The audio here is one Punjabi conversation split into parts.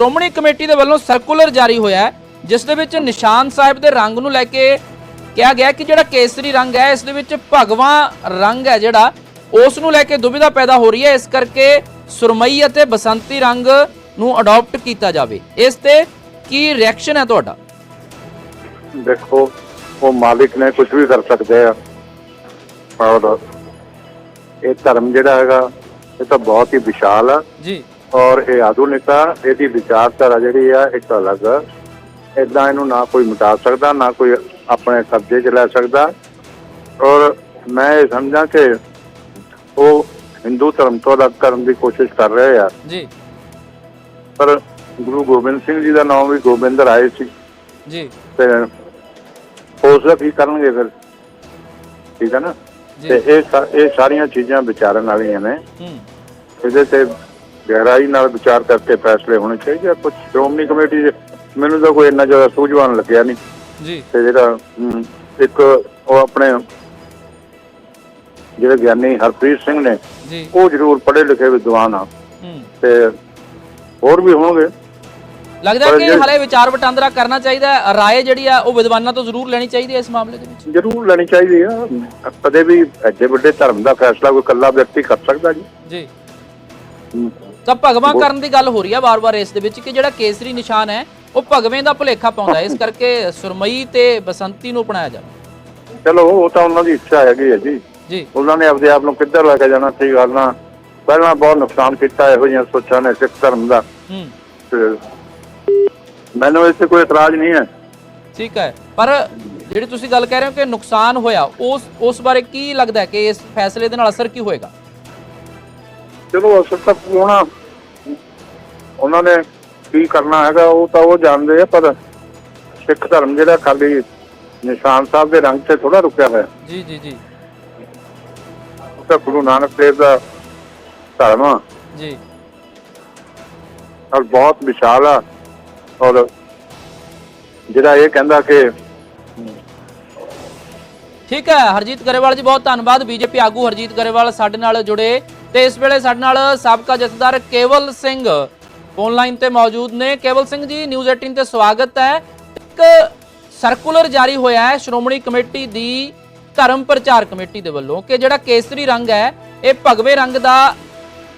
ਸ਼੍ਰੋਮਣੀ ਕਮੇਟੀ ਦੇ ਵੱਲੋਂ ਸਰਕੂਲਰ ਜਾਰੀ ਹੋਇਆ ਹੈ ਜਿਸ ਦੇ ਵਿੱਚ ਨਿਸ਼ਾਨ ਸਾਹਿਬ ਦੇ ਰੰਗ ਨੂੰ ਲੈ ਕੇ ਕਿਹਾ ਗਿਆ ਕਿ ਜਿਹੜਾ ਕੇਸਰੀ ਰੰਗ ਹੈ ਇਸ ਦੇ ਵਿੱਚ ਭਗਵਾ ਰੰਗ ਹੈ ਜਿਹੜਾ ਉਸ ਨੂੰ ਲੈ ਕੇ ਦੁਬਿਧਾ ਪੈਦਾ ਹੋ ਰਹੀ ਹੈ। ਇਸ ਕਰਕੇ ਸੁਰਮਈ ਅਤੇ ਬਸੰਤੀ ਰੰਗ ਨੂੰ ਅਡਾਪਟ ਕੀਤਾ ਜਾਵੇ। ਇਸ ਤੇ ਕੀ ਰਿਐਕਸ਼ਨ ਹੈ ਤੁਹਾਡਾ? ਦੇਖੋ ਉਹ ਮਾਲਿਕ ਨੇ ਕੁਝ ਵੀ ਕਰ ਸਕਦੇ ਆ। ਔਰ ਇਹ ਧਰਮ ਜਿਹੜਾ ਹੈਗਾ ਇਹ ਤਾਂ ਬਹੁਤ ਹੀ ਵਿਸ਼ਾਲ ਆ। ਜੀ। ਔਰ ਇਹ ਆਧੁਨਿਕਤਾ ਇਹਦੀ ਵਿਚਾਰਧਾਰਾ ਜਿਹੜੀ ਆ ਇੱਕ ਅਲੱਗ। ਇਦਾਂ ਇਹਨੂੰ ਨਾ ਕੋਈ ਮਿਟਾ ਸਕਦਾ ਨਾ ਕੋਈ ਆਪਣੇ ਕਬਜ਼ੇ 'ਚ ਲੈ ਸਕਦਾ। ਔਰ ਮੈਂ ਇਹ ਸਮਝਾਂ ਕਿ ਉਹ ਹਿੰਦੂ ਧਰਮ ਤੋਂ ਅਲੱਗ ਕਰਨ ਦੀ ਕੋਸ਼ਿਸ਼ ਕਰ ਰਹੇ ਆ। ਜੀ। ਪਰ ਗੁਰੂ ਗੋਬਿੰਦ ਸਿੰਘ ਜੀ ਦਾ ਨਾਮ ਵੀ ਗੋਬਿੰਦ ਰਾਏ ਸੀ। ਜੀ। ਤੇ ਉਸ ਦਾ ਕੀ ਕਰਨਗੇ ਫਿਰ? ਠੀਕ ਹੈ ਨਾ? ਤੇ ਇਹ ਇਹ ਸਾਰੀਆਂ ਚੀਜ਼ਾਂ ਵਿਚਾਰਨ ਵਾਲੀਆਂ ਨੇ। ਹੂੰ। ਇਹਦੇ ਤੇ ਗਹਿਰਾਈ ਨਾਲ ਵਿਚਾਰ ਕਰਕੇ ਫੈਸਲੇ ਹੋਣੇ ਚਾਹੀਦੇ ਆ। ਕੁਝ ਸ਼੍ਰੋਮਣੀ ਕਮੇਟੀ ਦੇ ਮੈਨੂੰ ਤਾਂ ਕੋਈ ਇੰਨਾ ਜ਼ਿਆਦਾ ਸੂਝਵਾਨ ਲੱਗਿਆ ਨਹੀਂ। ਜੀ। ਤੇ ਜਿਹੜਾ ਇੱਕ ਉਹ ਆਪਣੇ ਜਿਹੜੇ ਗਿਆਨੀ ਹਰਪ੍ਰੀਤ ਸਿੰਘ ਨੇ ਉਹ ਜ਼ਰੂਰ ਪੜ੍ਹੇ ਲਿਖੇ ਵਿਦਵਾਨ ਆ। ਹੂੰ ਤੇ ਹੋਰ ਵੀ ਹੋਣਗੇ। ਲੱਗਦਾ ਕਿ ਹਲੇ ਵਿਚਾਰ ਵਟਾਂਦਰਾ ਕਰਨਾ ਚਾਹੀਦਾ ਹੈ। ਰਾਏ ਜਿਹੜੀ ਆ ਉਹ ਵਿਦਵਾਨਾਂ ਤੋਂ ਜ਼ਰੂਰ ਲੈਣੀ ਚਾਹੀਦੀ ਹੈ ਇਸ ਮਾਮਲੇ ਦੇ ਵਿੱਚ? ਜ਼ਰੂਰ ਲੈਣੀ ਚਾਹੀਦੀ ਆ। ਕਦੇ ਵੀ ਐਡੇ ਵੱਡੇ ਧਰਮ ਦਾ ਫੈਸਲਾ ਕੋਈ ਇਕੱਲਾ ਵਿਅਕਤੀ ਕਰ ਸਕਦਾ ਜੀ। ਜੀ। ਤਾਂ ਭਗਵਾ ਕਰਨ ਦੀ ਗੱਲ ਹੋ ਰਹੀ ਹੈ ਵਾਰ-ਵਾਰ ਇਸ ਦੇ ਵਿੱਚ ਕਿ ਜਿਹੜਾ ਕੇਸਰੀ ਨਿਸ਼ਾਨ ਹੈ ਉਹ ਭਗਵੇਂ ਦਾ ਭੁਲੇਖਾ ਪਾਉਂਦਾ ਇਸ ਕਰਕੇ ਸੁਰਮਈ ਤੇ ਬਸੰਤੀ ਨੂੰ ਅਪਣਾਇਆ ਜਾਵੇ ਚਲੋ ਉਹ ਤਾਂ ਉਹਨਾਂ ਦੀ ਇੱਛਾ ਹੈਗੀ ਹੈ ਜੀ। ਜੀ। ਉਹਨਾਂ ਨੇ ਆਪਦੇ ਆਪ ਨੂੰ ਕਿੱਧਰ ਲੈ ਕੇ ਜਾਣਾ ਸੀ ਗੱਲ ਨਾ। ਪਹਿਲਾਂ ਬਹੁਤ ਨੁਕਸਾਨ ਕੀਤਾ ਇਹੋ ਜਿਹੀਆਂ ਸੋਚਾਂ ਨੇ ਸਿੱਖ ਧਰਮ ਦਾ। ਹੂੰ। ਤੇ ਮੈਨੂੰ ਇਸ ਤੇ ਕੋਈ ਇਤਰਾਜ਼ ਨਹੀਂ ਹੈ। ਠੀਕ ਹੈ। ਪਰ ਜਿਹੜੀ ਤੁਸੀਂ ਗੱਲ ਕਹਿ ਰਹੇ ਹੋ ਕਿ ਨੁਕਸਾਨ ਹੋਇਆ ਉਸ ਉਸ ਬਾਰੇ ਕੀ ਲੱਗਦਾ ਹੈ ਕਿ ਇਸ ਫੈਸਲੇ ਦੇ ਨਾਲ ਅਸਰ ਕੀ ਹੋਏਗਾ? ਚਲੋ ਅਸਲ ਤੱਕ ਉਹਨਾਂ ਉਹਨਾਂ ਨੇ ਕੀ ਕਰਨਾ ਹੈਗਾ ਉਹ ਤਾਂ ਉਹ ਜਾਣਦੇ ਆ ਪਰ ਸਿੱਖ ਧਰਮ ਜਿਹੜਾ ਖਾਲੀ ਨਿਸ਼ਾਨ ਸਾਹਿਬ ਦੇ ਰੰਗ ਤੇ ਥੋੜਾ ਰੁਕਿਆ ਹੋਇਆ। ਜੀ ਜੀ ਜੀ। ਉਹ ਤਾਂ ਗੁਰੂ ਨਾਨਕ ਦੇਵ ਦਾ ਧਰਮ ਆ। ਜੀ। ਔਰ ਬਹੁਤ ਵਿਸ਼ਾਲ ਆ। ਔਰ ਜਿਹੜਾ ਇਹ ਕਹਿੰਦਾ ਕਿ ਠੀਕ ਹੈ ਹਰਜੀਤ ਗਰੇਵਾਲ ਜੀ ਬਹੁਤ ਧੰਨਵਾਦ। ਬੀਜੇਪੀ ਆਗੂ ਹਰਜੀਤ ਗਰੇਵਾਲ ਸਾਡੇ ਨਾਲ ਜੁੜੇ। ਤੇ ਇਸ ਵੇਲੇ ਸਾਡੇ ਨਾਲ ਸਾਬਕਾ ਜਥੇਦਾਰ ਕੇਵਲ ਸਿੰਘ ਫੋਨ ਲਾਈਨ ਤੇ ਮੌਜੂਦ ਨੇ। ਕੇਵਲ ਸਿੰਘ ਜੀ, ਨਿਊਜ਼ 18 ਤੇ ਸਵਾਗਤ ਹੈ। ਇੱਕ ਸਰਕੂਲਰ ਜਾਰੀ ਹੋਇਆ ਹੈ। ਸ਼੍ਰੋਮਣੀ ਕਮੇਟੀ ਦੀ ਧਰਮ ਪ੍ਰਚਾਰ ਕਮੇਟੀ ਦੇ ਵੱਲੋਂ ਕਿ ਜਿਹੜਾ ਕੇਸਰੀ ਰੰਗ ਹੈ, ਇਹ ਭਗਵੇ ਰੰਗ ਦਾ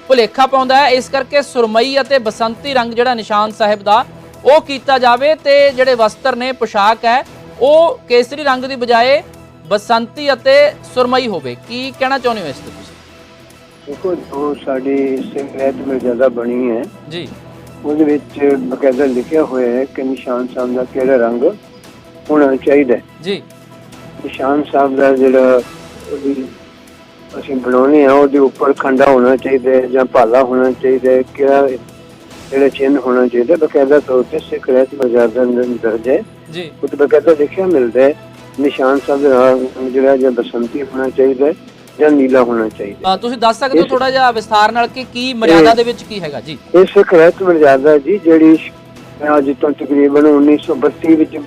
ਭੁਲੇਖਾ ਪਾਉਂਦਾ ਹੈ। ਇਸ ਕਰਕੇ ਸੁਰਮਈ ਅਤੇ ਬਸੰਤੀ ਰੰਗ ਜਿਹੜਾ ਨਿਸ਼ਾਨ ਸਾਹਿਬ ਦਾ, ਉਹ ਕੀਤਾ ਜਾਵੇ ਤੇ ਜਿਹੜੇ ਵਸਤਰ ਨੇ, ਪੋਸ਼ਾਕ ਹੈ, ਉਹ ਕੇਸਰੀ ਰੰਗ ਦੀ ਬਜਾਏ ਬਸੰਤੀ ਅਤੇ ਸੁਰਮਈ ਹੋਵੇ। ਕੀ ਕਹਿਣਾ ਚਾਹੁੰਦੇ ਹੋ ਇਸ ਤੇ? ਦੇਖੋ ਜੋ ਸਾਡੀ ਸਿੰਗਰੈਤ ਵਿੱਚ ਜ਼ਿਆਦਾ ਬਣੀ ਹੈ। ਜੀ। ਉਹਦੇ ਵਿੱਚ ਬਕਾਇਦਾ ਲਿਖਿਆ ਹੋਇਆ ਹੈ ਕਿ ਨਿਸ਼ਾਨ ਸਾਹਿਬ ਦਾ ਕਿਹੜਾ ਰੰਗ ਹੋਣਾ ਚਾਹੀਦਾ। ਜੀ। ਨਿਸ਼ਾਨ ਸਾਹਿਬ ਦਾ ਜਿਹੜਾ ਅਸੀਂ ਬਣਾਉਣੇ ਆ ਉਹਦੇ ਉੱਪਰ ਖੰਡਾ ਹੋਣਾ ਚਾਹੀਦਾ ਜਾਂ ਭਾਲਾ ਹੋਣਾ ਚਾਹੀਦਾ ਕਿਹੜਾ ਜਿਹੜਾ ਹੋਣਾ ਚਾਹੀਦਾ। ਬਕਾਇਦਾ ਤੌਰ ਤੇ ਸਿੱਖ ਰਹਿਤ ਦੇ ਦਰਜ ਹੈ। ਜੀ। ਉਹ ਤੇ ਬਕਾਇਦਾ ਲਿਖਿਆ ਮਿਲਦਾ ਹੈ ਨਿਸ਼ਾਨ ਸਾਹਿਬ ਦਾ ਰੰਗ ਜਿਹੜਾ ਜਾਂ ਬਸੰਤੀ ਹੋਣਾ ਚਾਹੀਦਾ ਹੈ। ਜਾਂ ਨੀਲਾ ਹੋਣਾ ਚਾਹੀਦਾ। ਅ, ਤੁਸੀਂ ਦੱਸ ਸਕਦੇ ਹੋ ਥੋੜਾ ਜਿਹਾ ਵਿਸਥਾਰ ਨਾਲ ਕਿ ਕੀ ਮਰਿਆਦਾ ਦੇ ਵਿੱਚ ਕੀ ਹੈਗਾ ਜੀ? ਇਹ ਸਿੱਖ ਰਹਿਤ ਮਰਜ਼ਾਦਾ ਜੀ ਜਿਹੜੀ ਅੱਜ ਤੋਂ ਤਕਰੀਬਨ 1932 ਵਿੱਚ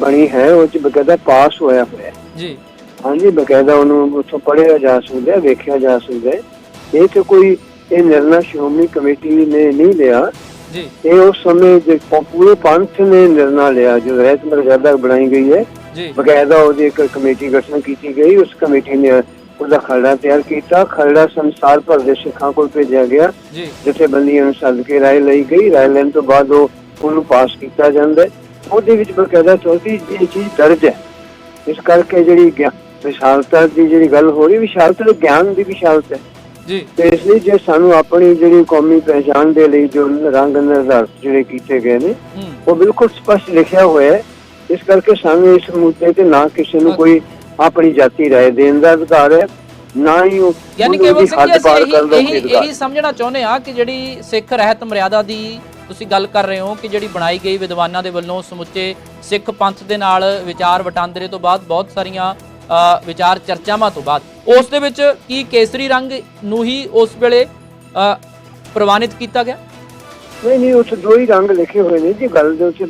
ਬਣੀ ਹੈ ਉਹ ਚ ਬਕਾਇਦਾ ਪਾਸ ਹੋਇਆ ਹੋਇਆ। ਹੈ ਜੀ। ਹਾਂਜੀ ਬਕਾਇਦਾ ਉਹਨੂੰ ਉੱਥੋਂ ਪੜ੍ਹਿਆ ਜਾ ਸਕਦਾ ਹੈ ਵੇਖਿਆ ਜਾ ਸਕਦਾ। ਹੈ ਇਹ ਤੇ ਕੋਈ ਇਹ ਨਿਰਣਾ ਸ਼੍ਰੋਮਣੀ ਕਮੇਟੀ ਨੇ ਨਹੀਂ ਲਿਆ। ਜੀ। ਇਹ ਉਸ ਸਮੇਂ ਦੇ ਪ- ਪੂਰੇ ਪੰਥ ਨੇ ਨਿਰਣਾ ਲਿਆ ਜੋ ਰਹਿਤ ਮਰਜ਼ਾਦਾ ਬਣਾਈ ਗਈ ਹੈ। ਜੀ। ਬਕਾਇਦਾ ਉਹਦੀ ਇੱਕ ਕਮੇਟੀ ਗਠਨ ਕੀਤੀ ਗਈ ਉਸ ਕਮੇਟੀ ਨੇ ਉਹਦਾ ਖਰੜਾ ਤਿਆਰ ਕੀਤਾ। ਖਰੜਾ ਸੰਸਾਰ ਭਰ ਦੇ ਸਿੱਖਾਂ ਕੋਲ ਭੇਜਿਆ ਗਿਆ। ਜੀ। ਜਥੇਬੰਦੀਆਂ ਨੂੰ ਸੱਦ ਕੇ ਰਾਏ ਲਈ ਗਈ। ਰਾਏ ਲੈਣ ਤੋਂ ਬਾਅਦ ਉਹ ਉਹਨੂੰ ਪਾਸ ਕੀਤਾ ਜਾਂਦਾ ਉਹਦੇ ਵਿੱਚ ਬਕਾਇਦਾ ਚੌਥੀ ਇਹ ਚੀਜ਼ ਦਰਜ ਹੈ। ਇਸ ਕਰਕੇ ਜਿਹੜੀ ਵਿਸ਼ਾਲਤਾ ਦੀ ਜਿਹੜੀ ਗੱਲ ਹੋ ਰਹੀ ਵਿਸ਼ਾਲਤਾ ਤੇ ਗਿਆਨ ਦੀ ਵਿਸ਼ਾਲਤਾ ਹੈ। ਜੀ। ਤੇ ਇਸ ਲਈ ਜੇ ਸਾਨੂੰ ਆਪਣੀ ਜਿਹੜੀ ਕੌਮੀ ਪਹਿਚਾਣ ਦੇ ਲਈ ਜੋ ਰੰਗ ਨਿਰਧਾਰਤ ਜਿਹੜੇ ਕੀਤੇ ਗਏ ਨੇ ਉਹ ਬਿਲਕੁਲ ਸਪਸ਼ਟ ਲਿਖਿਆ ਹੋਇਆ ਹੈ। ਇਸ ਕਰਕੇ ਸਾਨੂੰ ਇਸ ਮੁੱਦੇ ਤੇ ਨਾ ਕਿਸੇ ਨੂੰ ਕੋਈ ਆਪਣੀ ਜਾਤੀ ਰਾਏ ਦੇਣ ਦਾ ਅਧਿਕਾਰ ਹੈ ਨਾ ਹੀ ਉਹ ਯਾਨੀ ਕੇਵਲ ਸਿੰਘ ਜੀ ਅਸੀਂ ਇਹੀ ਸਮਝਣਾ ਚਾਹੁੰਦੇ ਆ ਕਿ ਜਿਹੜੀ ਸਿੱਖ ਰਹਿਤ ਮਰਿਆਦਾ ਦੀ ਤੁਸੀਂ ਗੱਲ ਕਰ ਰਹੇ ਹੋ ਕਿ ਜਿਹੜੀ ਬਣਾਈ ਗਈ ਵਿਦਵਾਨਾਂ ਦੇ ਵੱਲੋਂ ਸਮੁੱਚੇ ਸਿੱਖ ਪੰਥ ਦੇ ਨਾਲ ਵਿਚਾਰ ਵਟਾਂਦਰੇ ਤੋਂ ਬਾਅਦ ਬਹੁਤ ਸਾਰੀਆਂ ਵਿਚਾਰ ਚਰਚਾਵਾਂ ਤੋਂ ਬਾਅਦ ਉਸ ਦੇ ਵਿੱਚ ਕੀ ਕੇਸਰੀ ਰੰਗ ਨੂੰ ਹੀ ਉਸ ਵੇਲੇ ਪ੍ਰਵਾਨਿਤ ਕੀਤਾ ਗਿਆ? ਨਹੀਂ ਨਹੀਂ ਉੱਥੇ ਦੋ ਹੀ ਰੰਗ ਲਿਖੇ ਹੋਏ ਨੇ ਜੀ ਗੱਲ ਦੇ ਉੱਤੇ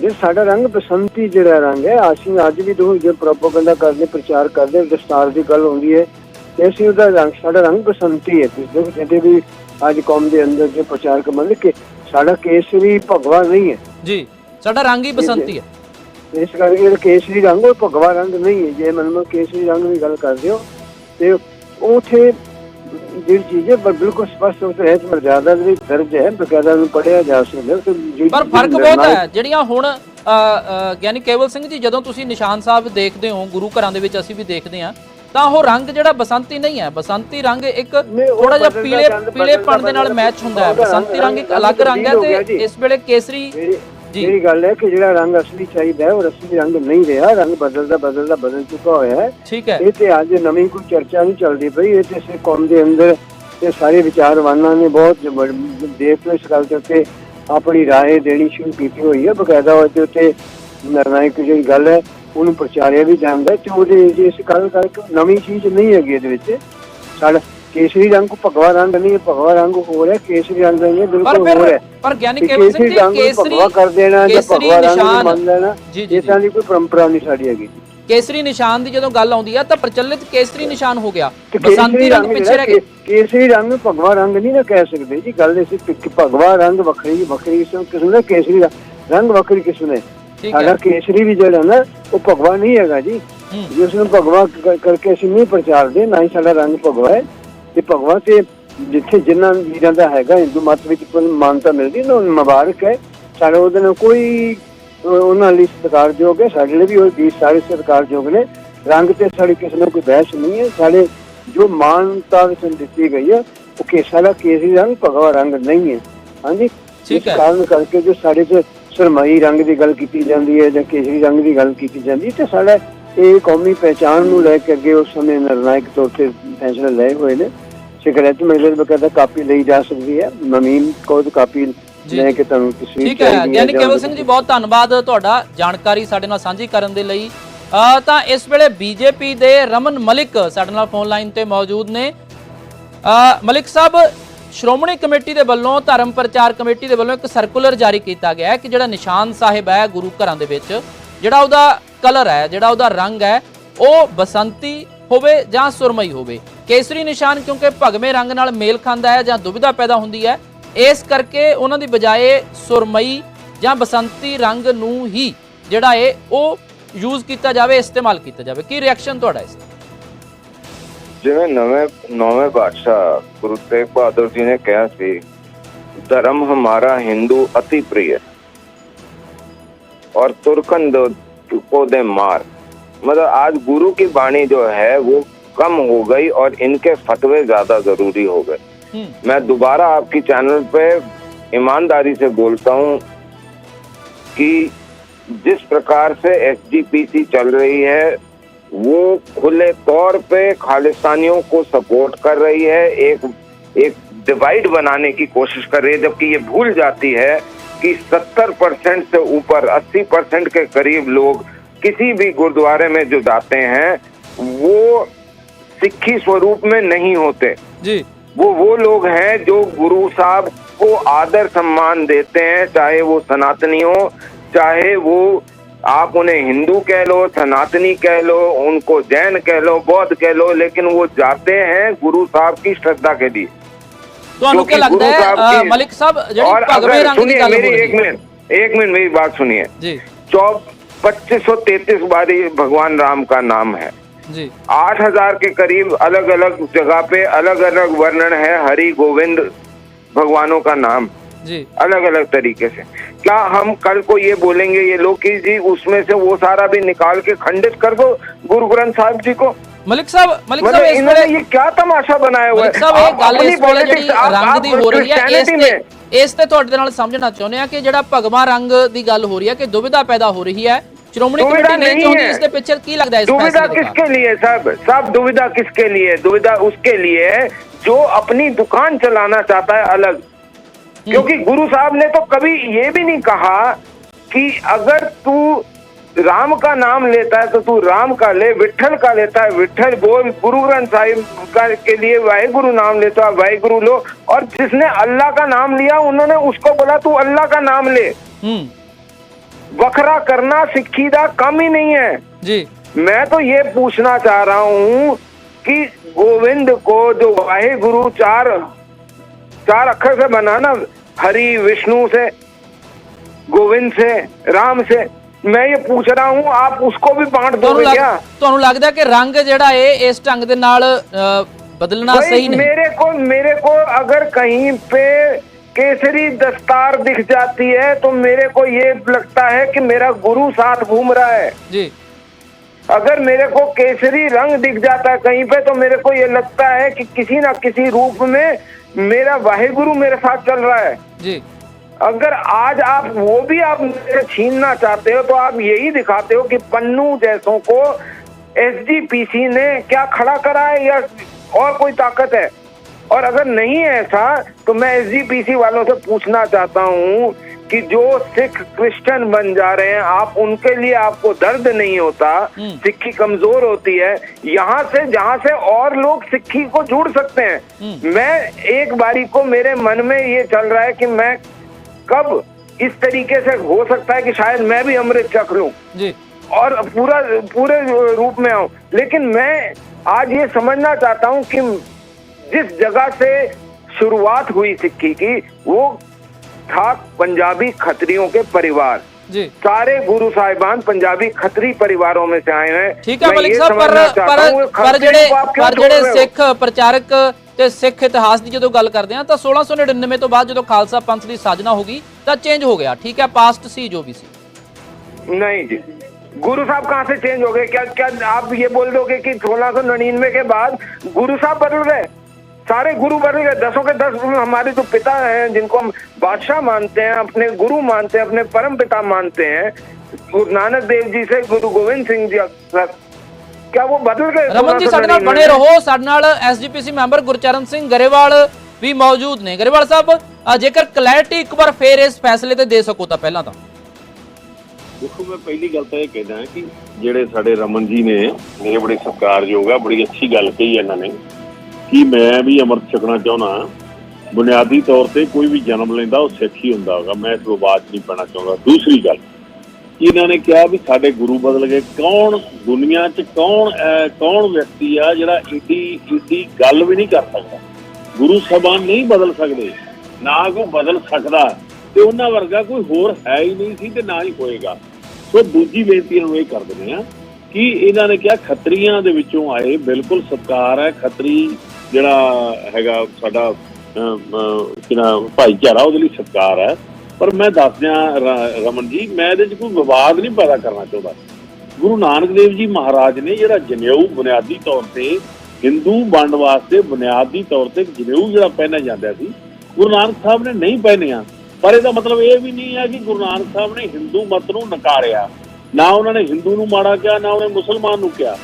ਜੇ ਸਾਡਾ ਰੰਗ ਬਸੰਤੀ ਜਿਹੜਾ ਰੰਗ ਹੈ ਅਸੀਂ ਅੱਜ ਵੀ ਦੋ ਜੇ ਪ੍ਰੋਪਗੈਂਡਾ ਕਰਦੇ ਪ੍ਰਚਾਰ ਕਰਦੇ ਦਸਤਾਰ ਦੀ ਗੱਲ ਹੁੰਦੀ ਹੈ ਅਸੀਂ ਉਹਦਾ ਰੰਗ ਸਾਡਾ ਰੰਗ ਬਸੰਤੀ ਹੈ। ਦੇਖੋ ਜਿਹਦੇ ਵੀ ਅੱਜ ਕੌਮ ਦੇ ਅੰਦਰ ਜੇ ਪ੍ਰਚਾਰ ਕਰ ਮਤਲਬ ਕਿ ਸਾਡਾ ਕੇਸਰੀ ਭਗਵਾ ਨਹੀਂ ਹੈ। ਜੀ ਸਾਡਾ ਰੰਗ ਹੀ ਬਸੰਤੀ ਹੈ। ਇਸ ਕਰਕੇ ਜਿਹੜਾ ਕੇਸਰੀ ਰੰਗ ਉਹ ਭਗਵਾ ਰੰਗ ਨਹੀਂ ਹੈ। ਜੇ ਮਨਮੋ ਕੇਸਰੀ ਰੰਗ ਦੀ ਗੱਲ ਕਰਦੇ ਹੋ ਤੇ ਉਥੇ ਜਿਹੜੀ ਚੀਜ਼ ਹੈ ਬ- ਬਿਲਕੁਲ ਸਪਸ਼ਟ ਹੋ ਤੇ ਹੈ ਕਿ ਮਰਜ਼ਾਦਾ ਦੇ ਵਿੱਚ ਦਰਜ ਹੈ ਬਕਾਇਦਾ ਨੂੰ ਪੜਿਆ ਜਾ ਸਕਦਾ ਤੇ ਜਿਹੜੀ ਪਰ ਫ਼ਰਕ ਬਹੁਤ ਹੈ ਜਿਹੜੀਆਂ ਹੁਣ ਅ, ਅ, ਗਿਆਨੀ ਕੇਵਲ ਸਿੰਘ ਜੀ ਜਦੋਂ ਤੁਸੀਂ ਨਿਸ਼ਾਨ ਸਾਹਿਬ ਦੇਖਦੇ ਹੋ ਗੁਰੂ ਘਰਾਂ ਦੇ ਵਿੱਚ ਅਸੀਂ ਵੀ ਦੇਖਦੇ ਹਾਂ ਤਾਂ ਉਹ ਰੰਗ ਜਿਹੜਾ ਬਸੰਤੀ ਨਹੀਂ ਹੈ ਬਸੰਤੀ ਰੰਗ ਇੱਕ ਥੋੜਾ ਜਿਹਾ ਪੀਲੇ ਪੀਲੇਪਣ ਦੇ ਨਾਲ ਮੈਚ ਹੁੰਦਾ ਹੈ ਬਸੰਤੀ ਰੰਗ ਇੱਕ ਅਲੱਗ ਰੰਗ ਹੋ ਤੇ। ਇਸ ਵੇਲੇ ਕੇਸਰੀ ਜਿਹੜੀ ਜੀ। ਜਿਹੜੀ ਗੱਲ ਹੈ ਕਿ ਜਿਹੜਾ ਰੰਗ ਅਸਲੀ ਚਾਹੀਦਾ ਹੈ ਉਹ ਅਸਲੀ ਰੰਗ ਨਹੀਂ ਰਿਹਾ ਰੰਗ ਬਦਲਦਾ ਬਦਲਦਾ ਬਦਲ ਚੁੱਕਾ ਹੋਇਆ ਹੈ ਠੀਕ ਹੈ ਇਹ ਤੇ ਅੱਜ ਨਵੀਂ ਕੋਈ ਚਰਚਾ ਨਹੀਂ ਚੱਲਦੀ ਪਈ ਇਹ ਤੇ ਸੇ ਕੌਮ ਦੇ ਅੰਦਰ ਤੇ ਸਾਰੇ ਵਿਚਾਰਵਾਨਾਂ ਨੇ ਬਹੁਤ ਜ- ਦੇਖ ਕੇ ਇਸ ਗੱਲ ਦੇ ਉੱਤੇ ਆਪਣੀ رائے ਦੇਣੀ ਸ਼ੁਰੂ ਕੀਤੀ ਹੋਈ ਹੈ ਬਕਾਇਦਾ ਉਹਦੇ ਉੱਤੇ ਨਿਰਣਾਇਕ ਜਿਹੜੀ ਗੱਲ ਹੈ ਉਹਨੂੰ ਪ੍ਰਚਾਰਿਆ ਵੀ ਜਾਂਦਾ ਹੈ ਤੇ ਉਹਦੇ ਜੇ ਇਸ ਗੱਲ ਕਰਕੇ ਨਵੀਂ ਚੀਜ਼ ਨਹੀਂ ਹੈਗੀ ਇਹਦੇ ਵਿੱਚ ਸਾਡਾ ਕੇਸਰੀ ਰੰਗ ਕੋ ਭਗਵਾ ਰੰਗ ਨਹੀਂ ਹੈ ਭਗਵਾ ਰੰਗ ਹੋ ਰਿਹਾ ਕੇਸਰੀ ਰੰਗ ਨਹੀਂ ਹੈ ਪਰ ਬਿਲਕੁਲ ਹੋਰ ਫਿਰ ਹੈ। ਪਰ ਗਿਆਨੀ ਕਿ ਕੇਵਲ ਸਿੰਘ ਕੇਸਰੀ ਜੀ ਭਗਵਾ ਕਰ ਦੇਣਾ ਜਾਂ ਕੇਸਰੀ ਭਗਵਾ ਰੰਗ ਨੂੰ ਨਿਸ਼ਾਨ ਮੰਨ ਲੈਣਾ ਜੀ ਜੀ ਇਸ ਤਰ੍ਹਾਂ ਦੀ ਕੋਈ ਪਰੰਪਰਾ ਨਹੀਂ ਸਾਡੀ ਹੈਗੀ। ਕੇਸਰੀ ਨਿਸ਼ਾਨ ਦੀ ਜਦੋਂ ਗੱਲ ਆਉਂਦੀ ਹੈ ਤਾਂ ਪ੍ਰਚਲਿਤ ਕੇਸਰੀ ਨਿਸ਼ਾਨ ਹੋ ਗਿਆ। ਤੇ ਬਸੰਤੀ ਰੰਗ ਪਿੱਛੇ ਰਹਿ ਗਿਆ ਜਿਹੜਾ ਕੇਸਰੀ ਰੰਗ ਨੂੰ ਭਗਵਾ ਰੰਗ ਨਹੀਂ ਨਾ ਕਹਿ ਸਕਦੇ ਜੀ ਗੱਲ ਇਸ ਕਿ ਭਗਵਾ ਰੰਗ ਵੱਖਰੀ ਵੱਖਰੀ ਕਿਸਮ ਕਿਸਮ ਦਾ ਕੇਸਰੀ ਰੰਗ- ਰੰਗ ਵੱਖਰੀ ਕਿਸਮ ਹੈ। ਠੀਕ ਸਾਡਾ ਕੇਸਰੀ ਵੀ ਜਿਹੜਾ ਨਾ ਉਹ ਭਗਵਾ ਨਹੀਂ ਹੈਗਾ ਜੀ। ਹੂੰ। ਜਿਸ ਨੂੰ ਭਗਵਾ ਕ- ਕਰਕੇ ਅਸੀਂ ਨਹੀਂ ਪ੍ਰਚਾਰਦੇ ਨਾ ਹੀ ਸਾਡਾ ਰੰਗ ਭਗਵਾ ਹੈ। ਤੇ ਭਗਵਾ ਤੇ ਜਿੱਥੇ ਜਿਨ੍ਹਾਂ ਵੀਰਾਂ ਦਾ ਹੈਗਾ ਹਿੰਦੂ ਮਤ ਵਿੱਚ ਕੋਈ ਮਾਨਤਾ ਮਿਲਦੀ ਨਾ ਉਹਨੂੰ ਮੁਬਾਰਕ ਹੈ। ਸਾਡਾ ਉਹਦੇ ਨਾਲ ਕੋਈ ਉਹਨਾਂ ਲਈ ਸਤਿਕਾਰਯੋਗ ਹੈ ਸਾਡੇ ਲਈ ਵੀ ਉਹ ਵੀ ਸਾਰੇ ਸਤਿਕਾਰਯੋਗ ਨੇ। ਰੰਗ ਤੇ ਸਾਡੀ ਕਿਸੇ ਨਾਲ ਕੋਈ ਬਹਿਸ ਨਹੀਂ ਹੈ। ਸਾਡੇ ਜੋ ਮਾਨਤਾ ਵਿੱਚ ਦਿੱਤੀ ਗਈ ਹੈ ਉਹ ਕਿ ਸਾਡਾ ਕੇਸਰੀ ਰੰਗ ਭਗਵਾ ਰੰਗ ਨਹੀਂ ਹੈ। ਹਾਂਜੀ? ਠੀਕ ਹੈ। ਕਾਰਨ ਕਰਕੇ ਜੋ ਸਾਡੇ ਤੇ ਸਰਮਾਈ ਰੰਗ ਦੀ ਗੱਲ ਕੀਤੀ ਜਾਂਦੀ ਹੈ ਜਾਂ ਕੇਸਰੀ ਰੰਗ ਦੀ ਗੱਲ ਕੀਤੀ ਜਾਂਦੀ ਹੈ ਤੇ ਸਾਡਾ ਇਹ ਕੌਮੀ ਪਹਿਚਾਣ ਨੂੰ ਲੈ ਕੇ ਅੱਗੇ ਉਸ ਸਮੇਂ ਨਿਰਣਾਇਕ ਤੌਰ ਤੇ ਫੈਸਲੇ ਲਏ ਹੋਏ ਨੇ। ਸਿਗਰਟ ਮੇਰੇ ਬਕਾਇਦਾ ਕਾਪੀ ਲਈ ਜਾ ਸਕਦੀ ਹੈ। ਨਵੀਨ ਕੋਡ ਕਾਪੀ ਲੈ। ਕੇ ਤੁਹਾਨੂੰ ਤਸਵੀਰ ਠੀਕ ਹੈ। ਜਾਂ ਕੇਵਲ ਸਿੰਘ ਜੀ ਬਹੁਤ ਧੰਨਵਾਦ ਤੁਹਾਡਾ ਜਾਣਕਾਰੀ ਸਾਡੇ ਨਾਲ ਸਾਂਝੀ ਕਰਨ ਦੇ ਲਈ। ਤਾਂ ਇਸ ਵੇਲੇ ਬੀਜੇਪੀ ਦੇ ਰਮਨ ਮਲਿਕ ਸਾਡੇ ਨਾਲ ਫੋਨ ਲਾਈਨ ਤੇ ਮੌਜੂਦ ਨੇ। ਮਲਿਕ ਸਾਹਿਬ ਸ਼੍ਰੋਮਣੀ ਕਮੇਟੀ ਦੇ ਵੱਲੋਂ ਧਰਮ ਪ੍ਰਚਾਰ ਕਮੇਟੀ ਦੇ ਵੱਲੋਂ ਇੱਕ ਸਰਕੂਲਰ ਜਾਰੀ ਕੀਤਾ ਗਿਆ ਹੈ ਕਿ ਜਿਹੜਾ ਨਿਸ਼ਾਨ ਸਾਹਿਬ ਹੈ ਗੁਰੂ ਘਰਾਂ ਦੇ ਵਿੱਚ ਜਿਹੜਾ ਉਹਦਾ ਕਲਰ ਹੈ ਜਿਹੜਾ ਉਹਦਾ ਰੰਗ ਹੈ ਉਹ ਬਸੰਤੀ ਹੋਵੇ ਜਾਂ ਸੁਰਮਈ ਹੋਵੇ। ਕੇਸਰੀ ਨਿਸ਼ਾਨ ਕਿਉਂਕਿ ਭਗਵੇਂ ਰੰਗ ਨਾਲ ਮੇਲ ਖਾਂਦਾ ਹੈ ਜਾਂ ਦੁਬਿਧਾ ਪੈਦਾ ਹੁੰਦੀ ਹੈ। ਇਸ ਕਰਕੇ ਉਹਨਾਂ ਦੀ ਬਜਾਏ ਸੁਰਮਈ ਜਾਂ ਬਸੰਤੀ ਰੰਗ ਨੂੰ ਹੀ ਜਿਹੜਾ ਇਹ ਉਹ ਯੂਜ਼ ਕੀਤਾ ਜਾਵੇ, ਇਸਤੇਮਾਲ ਕੀਤਾ ਜਾਵੇ। ਕੀ ਰਿਐਕਸ਼ਨ ਤੁਹਾਡਾ ਇਸ ਜਿਵੇਂ ਨਵੇਂ, ਨੌਵੇਂ ਬਾਦਸ਼ਾਹ ਗੁਰੂ ਤੇਗ ਬਹਾਦਰ ਜੀ ਨੇ ਕਿਹਾ ਸੀ, ਧਰਮ ਹਮਾਰਾ ਹਿੰਦੂ ਅਤੀ ਪ੍ਰਿਯ और तुर्कन दो को दे मार मतलब आज गुरु की बाणी जो है वो कम हो गई और इनके फतवे ज़्यादा ज़रूरी हो गए। हम्म। मैं दोबारा आपकी चैनल पे ईमानदारी से बोलता हूँ कि जिस प्रकार से एसजीपीसी चल रही है वो खुले तौर पे खालिस्तानियों को सपोर्ट कर रही है एक एक डिवाइड बनाने की कोशिश कर रही है जबकि ये भूल जाती है कि 70 परसेंट से ऊपर 80 परसेंट के करीब लोग किसी भी गुरुद्वारे में जो जाते हैं वो सिक्खी स्वरूप में नहीं होते। जी। वो वो लोग हैं जो गुरु साहब को आदर सम्मान देते हैं चाहे वो सनातनी हो चाहे वो आप उन्हें हिंदू कह लो सनातनी कह लो उनको जैन कह लो बौद्ध कह लो लेकिन वो जाते हैं गुरु साहब की श्रद्धा के लिए। तो अनुकूल लगता है मलिक साहब और अगर सुनिए मेरी एक मिनट एक मिनट मेरी बात सुनिए। चौ पच्चीस सौ तैतीस बारी भगवान राम का नाम है। ਜੀ आठ हजार के करीब अलग अलग जगह पे अलग अलग वर्णन है हरि गोविंद भगवानों का नाम जी अलग अलग तरीके से क्या हम कल को ये बोलेंगे ये लोग कि जी उसमें से वो सारा भी निकाल के खंडित कर दो गुरु ग्रंथ साहिब जी को ਮਲਿਕ ਸਾਹਿਬ ਮਲਿਕ मतलब ਸਾਹਿਬ ਇਸ इन्होंने ਵੇਲੇ ये क्या तमाशा बनाया हुआ ਮਲਿਕ है ਸਾਹਿਬ ਇਹ आप ਗੱਲ अपनी ਇਸ ਵੇਲੇ ਜਿਹੜੀ politics, आप- ਰੰਗ आप ਦੀ ਹੋ ਰਹੀ ਹੈ ਇਸ Christianity में ਤੇ ਇਸ ਤੇ ਤੁਹਾਡੇ ਨਾਲ ਸਮਝਣਾ ਚਾਹੁੰਦੇ ਆ ਕਿ ਜਿਹੜਾ ਭਗਵਾ ਰੰਗ ਦੀ ਗੱਲ ਹੋ ਰਹੀ ਹੈ ਕਿ ਦੁਬਿਧਾ ਪੈਦਾ ਹੋ ਰਹੀ ਹੈ श्रोमणी कमेटी नहीं चाहती पिक्चर की लगता है दुविधा किसके लिए सब सब दुविधा किसके लिए दुविधा उसके लिए जो अपनी दुकान चलाना चाहता है अलग। हम्म। क्योंकि गुरु साहब ने तो कभी ये भी नहीं कहा कि अगर तू राम का नाम लेता है तो तू राम का ले विठल का लेता है विठल बोल गुरु ग्रंथ साहिब का के लिए वाहे गुरु नाम लेता है वाहे गुरु लो। और जिसने अल्लाह का नाम लिया उन्होंने उसको बोला तू अल्लाह का नाम ले। हम्म। ਹੂੰ वखरा करना सिक्खी का कम ही नहीं है ਜੀ मैं तो ये पूछना चाह रहा हूँ कि गोविंद को जो वाहे गुरु चार चार अक्षर से बना ना हरि विष्णु से गोविंद से राम से मैं ये पूछ रहा हूँ आप उसको भी बांट ਤੁਹਾਨੂੰ दोगे ਲੱਗ- क्या ਤੁਹਾਨੂੰ ਲੱਗਦਾ ਕਿ ਰੰਗ ਜਿਹੜਾ ਏ ਇਸ ਢੰਗ ਦੇ ਨਾਲ ਅ, ਬਦਲਣਾ भाई, ਸਹੀ ਨਹੀਂ मेरे को मेरे को अगर कहीं पे केसरी दस्तार दिख जाती है तो मेरे को ये लगता है कि मेरा गुरु साथ घूम रहा है। ਜੀ अगर मेरे को केसरी रंग दिख जाता है कहीं पे तो मेरे को ये लगता है कि किसी ना किसी रूप में मेरा वाहिगुरु मेरे साथ चल रहा है। ਜੀ अगर आज आप वो भी आप मेरे छीनना चाहते हो तो आप यही दिखाते हो कि पन्नू जैसों को एसजीपीसी ने क्या खड़ा करा है या और कोई ताकत है? और अगर नहीं है ऐसा तो मैं एसजीपीसी वालों से पूछना चाहता हूँ कि जो सिख क्रिश्चियन बन जा रहे हैं आप उनके लिए आपको दर्द नहीं होता? हम्म। सिक्खी कमज़ोर होती है। यहाँ से जहाँ से और लोग सिक्खी को जुड़ सकते हैं। हम्म। मैं एक बारी को मेरे मन में ये चल रहा है कि मैं कब इस तरीके से हो सकता है कि शायद मैं भी अमृत चख लूँ और पूरा पूरे रूप में आऊँ लेकिन मैं आज ये समझना चाहता हूँ कि जिस जगह से शुरुआत हुई सिक्की की वो था पंजाबी खत्रियों के परिवार ਜੀ सारे गुरु साहिबान पंजाबी खत्री परिवारों में से आए हैं ਠੀਕ ਹੈ मैं ਮਲਿਕ ये ਸਾਹਿਬ ਪਰ समझना चाहता ਪਰ हूं, ये ਪਰ खत्रियों ਜਿਹੜੇ को आप क्यों ਪਰ छोड़ ਜਿਹੜੇ रहे हो? ਸਿੱਖ ਪ੍ਰਚਾਰਕ ਤੇ ਸਿੱਖ ਇਤਿਹਾਸ ਦੀ ਜਦੋਂ ਗੱਲ ਕਰਦੇ ਆ ਤਾਂ 1699 ਤੋਂ ਬਾਅਦ ਜਦੋਂ ਖਾਲਸਾ ਪੰਥ ਦੀ ਸਾਜਨਾ ਹੋ ਗਈ ਤਾਂ ਚੇਂਜ ਹੋ ਗਿਆ ਠੀਕ ਹੈ ਪਾਸਟ ਸੀ ਜੋ ਵੀ ਸੀ नहीं जी गुरु साहब कहाँ से चेंज हो गए क्या क्या आप ये बोल दोगे कि सोलह सौ नड़िनवे के बाद गुरु साहब बदल गए सारे गुरु बदल गए दसों के दस हमारे जो पिता हैं जिनको हम बादशाह मानते हैं अपने गुरु मानते हैं अपने परम पिता मानते हैं गुरु नानक देव जी से गुरु गोविंद सिंह जी तक क्या वो बदल गए ਰਮਨ ਜੀ ਸਾਡੇ ਨਾਲ 1699 ਬਣੇ में? ਰਹੋ ਸਾਡੇ ਨਾਲ ਐਸਜੀਪੀਸੀ ਮੈਂਬਰ ਗੁਰਚਰਨ ਸਿੰਘ ਗਰੇਵਾਲ ਵੀ ਮੌਜੂਦ ਨੇ ਗਰੇਵਾਲ ਸਾਹਿਬ ਅ, ਜੇਕਰ ਕਲੈਰਿਟੀ ਇੱਕ ਵਾਰ ਫੇਰ ਇਸ ਫੈਸਲੇ ਤੇ ਦੇ ਸਕੋ ਤਾਂ ਪਹਿਲਾਂ ਤਾਂ ਦੇਖੋ ਮੈਂ ਪਹਿਲੀ ਗੱਲ ਤਾਂ ਇਹ ਕਹਿੰਦਾ ਕਿ ਜਿਹੜੇ ਸਾਡੇ ਰਮਨ ਜੀ ਨੇ ਮੇਰੇ ਬੜੇ ਸਤਿਕਾਰਯੋਗ ਆ ਬੜੀ ਅੱਛੀ ਗੱਲ ਕਹੀ ਇਹਨਾਂ ਨੇ ਕਿ ਮੈਂ ਵੀ ਅੰਮ੍ਰਿਤ ਛਕਣਾ ਚਾਹੁੰਦਾ ਬੁਨਿਆਦੀ ਤੌਰ ਤੇ ਕੋਈ ਵੀ ਜਨਮ ਲੈਂਦਾ, ਉਹ ਸਿੱਖ ਹੀ ਹੁੰਦਾ ਹੋਗਾ। ਮੈਂ ਇਸ ਵਿਵਾਦ ਨਹੀਂ ਪੈਣਾ ਚਾਹੁੰਦਾ। ਦੂਸਰੀ ਗੱਲ, ਇਹਨਾਂ ਨੇ ਕਿਹਾ ਵੀ ਸਾਡੇ ਗੁਰੂ ਬਦਲ ਗਏ। ਕੌਣ ਦੁਨੀਆ 'ਚ ਕੌਣ ਕੌਣ ਵਿਅਕਤੀ ਆ ਜਿਹੜਾ ਏਡੀ ਏਡੀ ਗੱਲ ਵੀ ਨਹੀਂ ਕਰ ਸਕਦਾ? ਗੁਰੂ ਸਾਹਿਬਾਨ ਨਹੀਂ ਬਦਲ ਸਕਦੇ। ਨਾ ਕੋਈ ਬਦਲ ਸਕਦਾ। ਤੇ ਉਹਨਾਂ ਵਰਗਾ ਕੋਈ ਹੋਰ ਹੈ ਹੀ ਨਹੀਂ ਸੀ ਤੇ ਨਾ ਹੀ ਹੋਏਗਾ। ਸੋ ਦੂਜੀ ਬੇਨਤੀ ਨੂੰ ਇਹ ਕਰ ਦਿੰਦੇ ਆ ਕਿ ਇਹਨਾਂ ਨੇ ਕਿਹਾ ਖੱਤਰੀਆਂ ਦੇ ਵਿੱਚੋਂ ਆਏ। ਬਿਲਕੁਲ ਸਤਕਾਰ ਹੈ। ਖੱਤਰੀ ਜਿਹੜਾ ਹੈਗਾ ਸਾਡਾ ਅਮ, ਭਾਈਚਾਰਾ ਉਹਦੇ ਲਈ ਸਤਕਾਰ ਹੈ। ਪਰ ਮੈਂ ਦੱਸਦਿਆਂ ਰਮਨ ਜੀ ਮੈਂ ਇਹਦੇ 'ਚ ਕੋਈ ਵਿਵਾਦ ਨਹੀਂ ਪੈਦਾ ਕਰਨਾ ਚਾਹੁੰਦਾ। ਗੁਰੂ ਨਾਨਕ ਦੇਵ ਜੀ ਮਹਾਰਾਜ ਨੇ ਜਿਹੜਾ ਜਨੇਊ ਬੁਨਿਆਦੀ ਤੌਰ ਤੇ ਹਿੰਦੂ ਵੰਡ ਵਾਸਤੇ ਬੁਨਿਆਦੀ ਤੌਰ ਤੇ ਜਨੇਊ ਜਿਹੜਾ ਪਹਿਨਿਆ ਜਾਂਦਾ ਸੀ ਗੁਰੂ ਨਾਨਕ ਸਾਹਿਬ ਨੇ ਨਹੀਂ ਪਹਿਨਿਆ। ਪਰ ਇਹਦਾ ਮਤਲਬ ਇਹ ਵੀ ਨਹੀਂ ਹੈ ਕਿ ਗੁਰੂ ਨਾਨਕ ਸਾਹਿਬ ਨੇ ਹਿੰਦੂ ਮਤ ਨੂੰ ਨਕਾਰਿਆ। ਨਾ ਉਹਨਾਂ ਨੇ ਹਿੰਦੂ ਨੂੰ ਮਾੜਾ ਕਿਹਾ ਨਾ ਉਹਨੇ ਮੁਸਲਮਾਨ ਨੂੰ ਕਿਹਾ।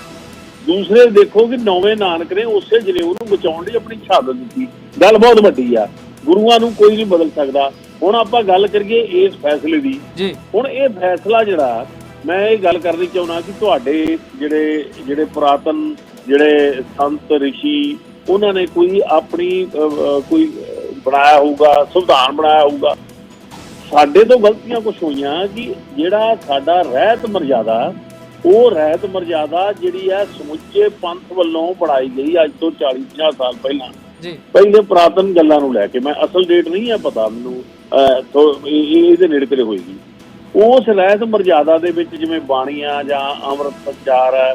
ਦੂਸਰੇ ਦੇਖੋ ਕਿ ਨੌਵੇਂ ਨਾਨਕ ਨੇ ਉਸੇ ਜਨੇਊ ਨੂੰ ਬਚਾਉਣ ਲਈ ਆਪਣੀ ਸ਼ਹਾਦਤ ਦਿੱਤੀ। ਗੱਲ ਬਹੁਤ ਵੱਡੀ ਆ। ਗੁਰੂਆਂ ਨੂੰ ਕੋਈ ਨਹੀਂ ਬਦਲ ਸਕਦਾ। ਹੁਣ ਆਪਾਂ ਗੱਲ ਕਰੀਏ ਇਸ ਫੈਸਲੇ ਦੀ। ਜੀ। ਹੁਣ ਇਹ ਫੈਸਲਾ ਜਿਹੜਾ ਮੈਂ ਇਹ ਗੱਲ ਕਰਨੀ ਚਾਹੁੰਦਾ ਕਿ ਤੁਹਾਡੇ ਜਿਹੜੇ ਜਿਹੜੇ ਪੁਰਾਤਨ ਜਿਹੜੇ ਸੰਤ ਰਿਸ਼ੀ ਉਹਨਾਂ ਨੇ ਕੋਈ ਆਪਣੀ ਕੋਈ ਬਣਾਇਆ ਹੋਊਗਾ ਸੰਵਿਧਾਨ ਬਣਾਇਆ ਹੋਊਗਾ। ਸਾਡੇ ਤੋਂ ਗਲਤੀਆਂ ਕੁਝ ਹੋਈਆਂ ਕਿ ਜਿਹੜਾ ਸਾਡਾ ਰਹਿਤ ਮਰਜ਼ਾਦਾ ਉਹ ਰਹਿਤ ਮਰਜ਼ਾਦਾ ਜਿਹੜੀ ਹੈ ਸਮੁੱਚੇ ਪੰਥ ਵੱਲੋਂ ਬਣਾਈ ਗਈ ਅੱਜ ਤੋਂ 40 50 ਸਾਲ ਪਹਿਲਾਂ। ਜੀ। ਪਹਿਲੇ ਪੁਰਾਤਨ ਗੱਲਾਂ ਨੂੰ ਲੈ ਕੇ ਮੈਂ ਅਸਲ ਡੇਟ ਨਹੀਂ ਹੈ ਪਤਾ ਮੈਨੂੰ ਇਹਦੇ ਨੇੜੇ ਤੇੜੇ ਹੋਏਗੀ। ਉਸ ਰਹਿਤ ਮਰਜ਼ਾਦਾ ਦੇ ਵਿੱਚ ਜਿਵੇਂ ਬਾਣੀਆਂ ਜਾਂ ਅੰਮ੍ਰਿਤ ਸੰਚਾਰ ਹੈ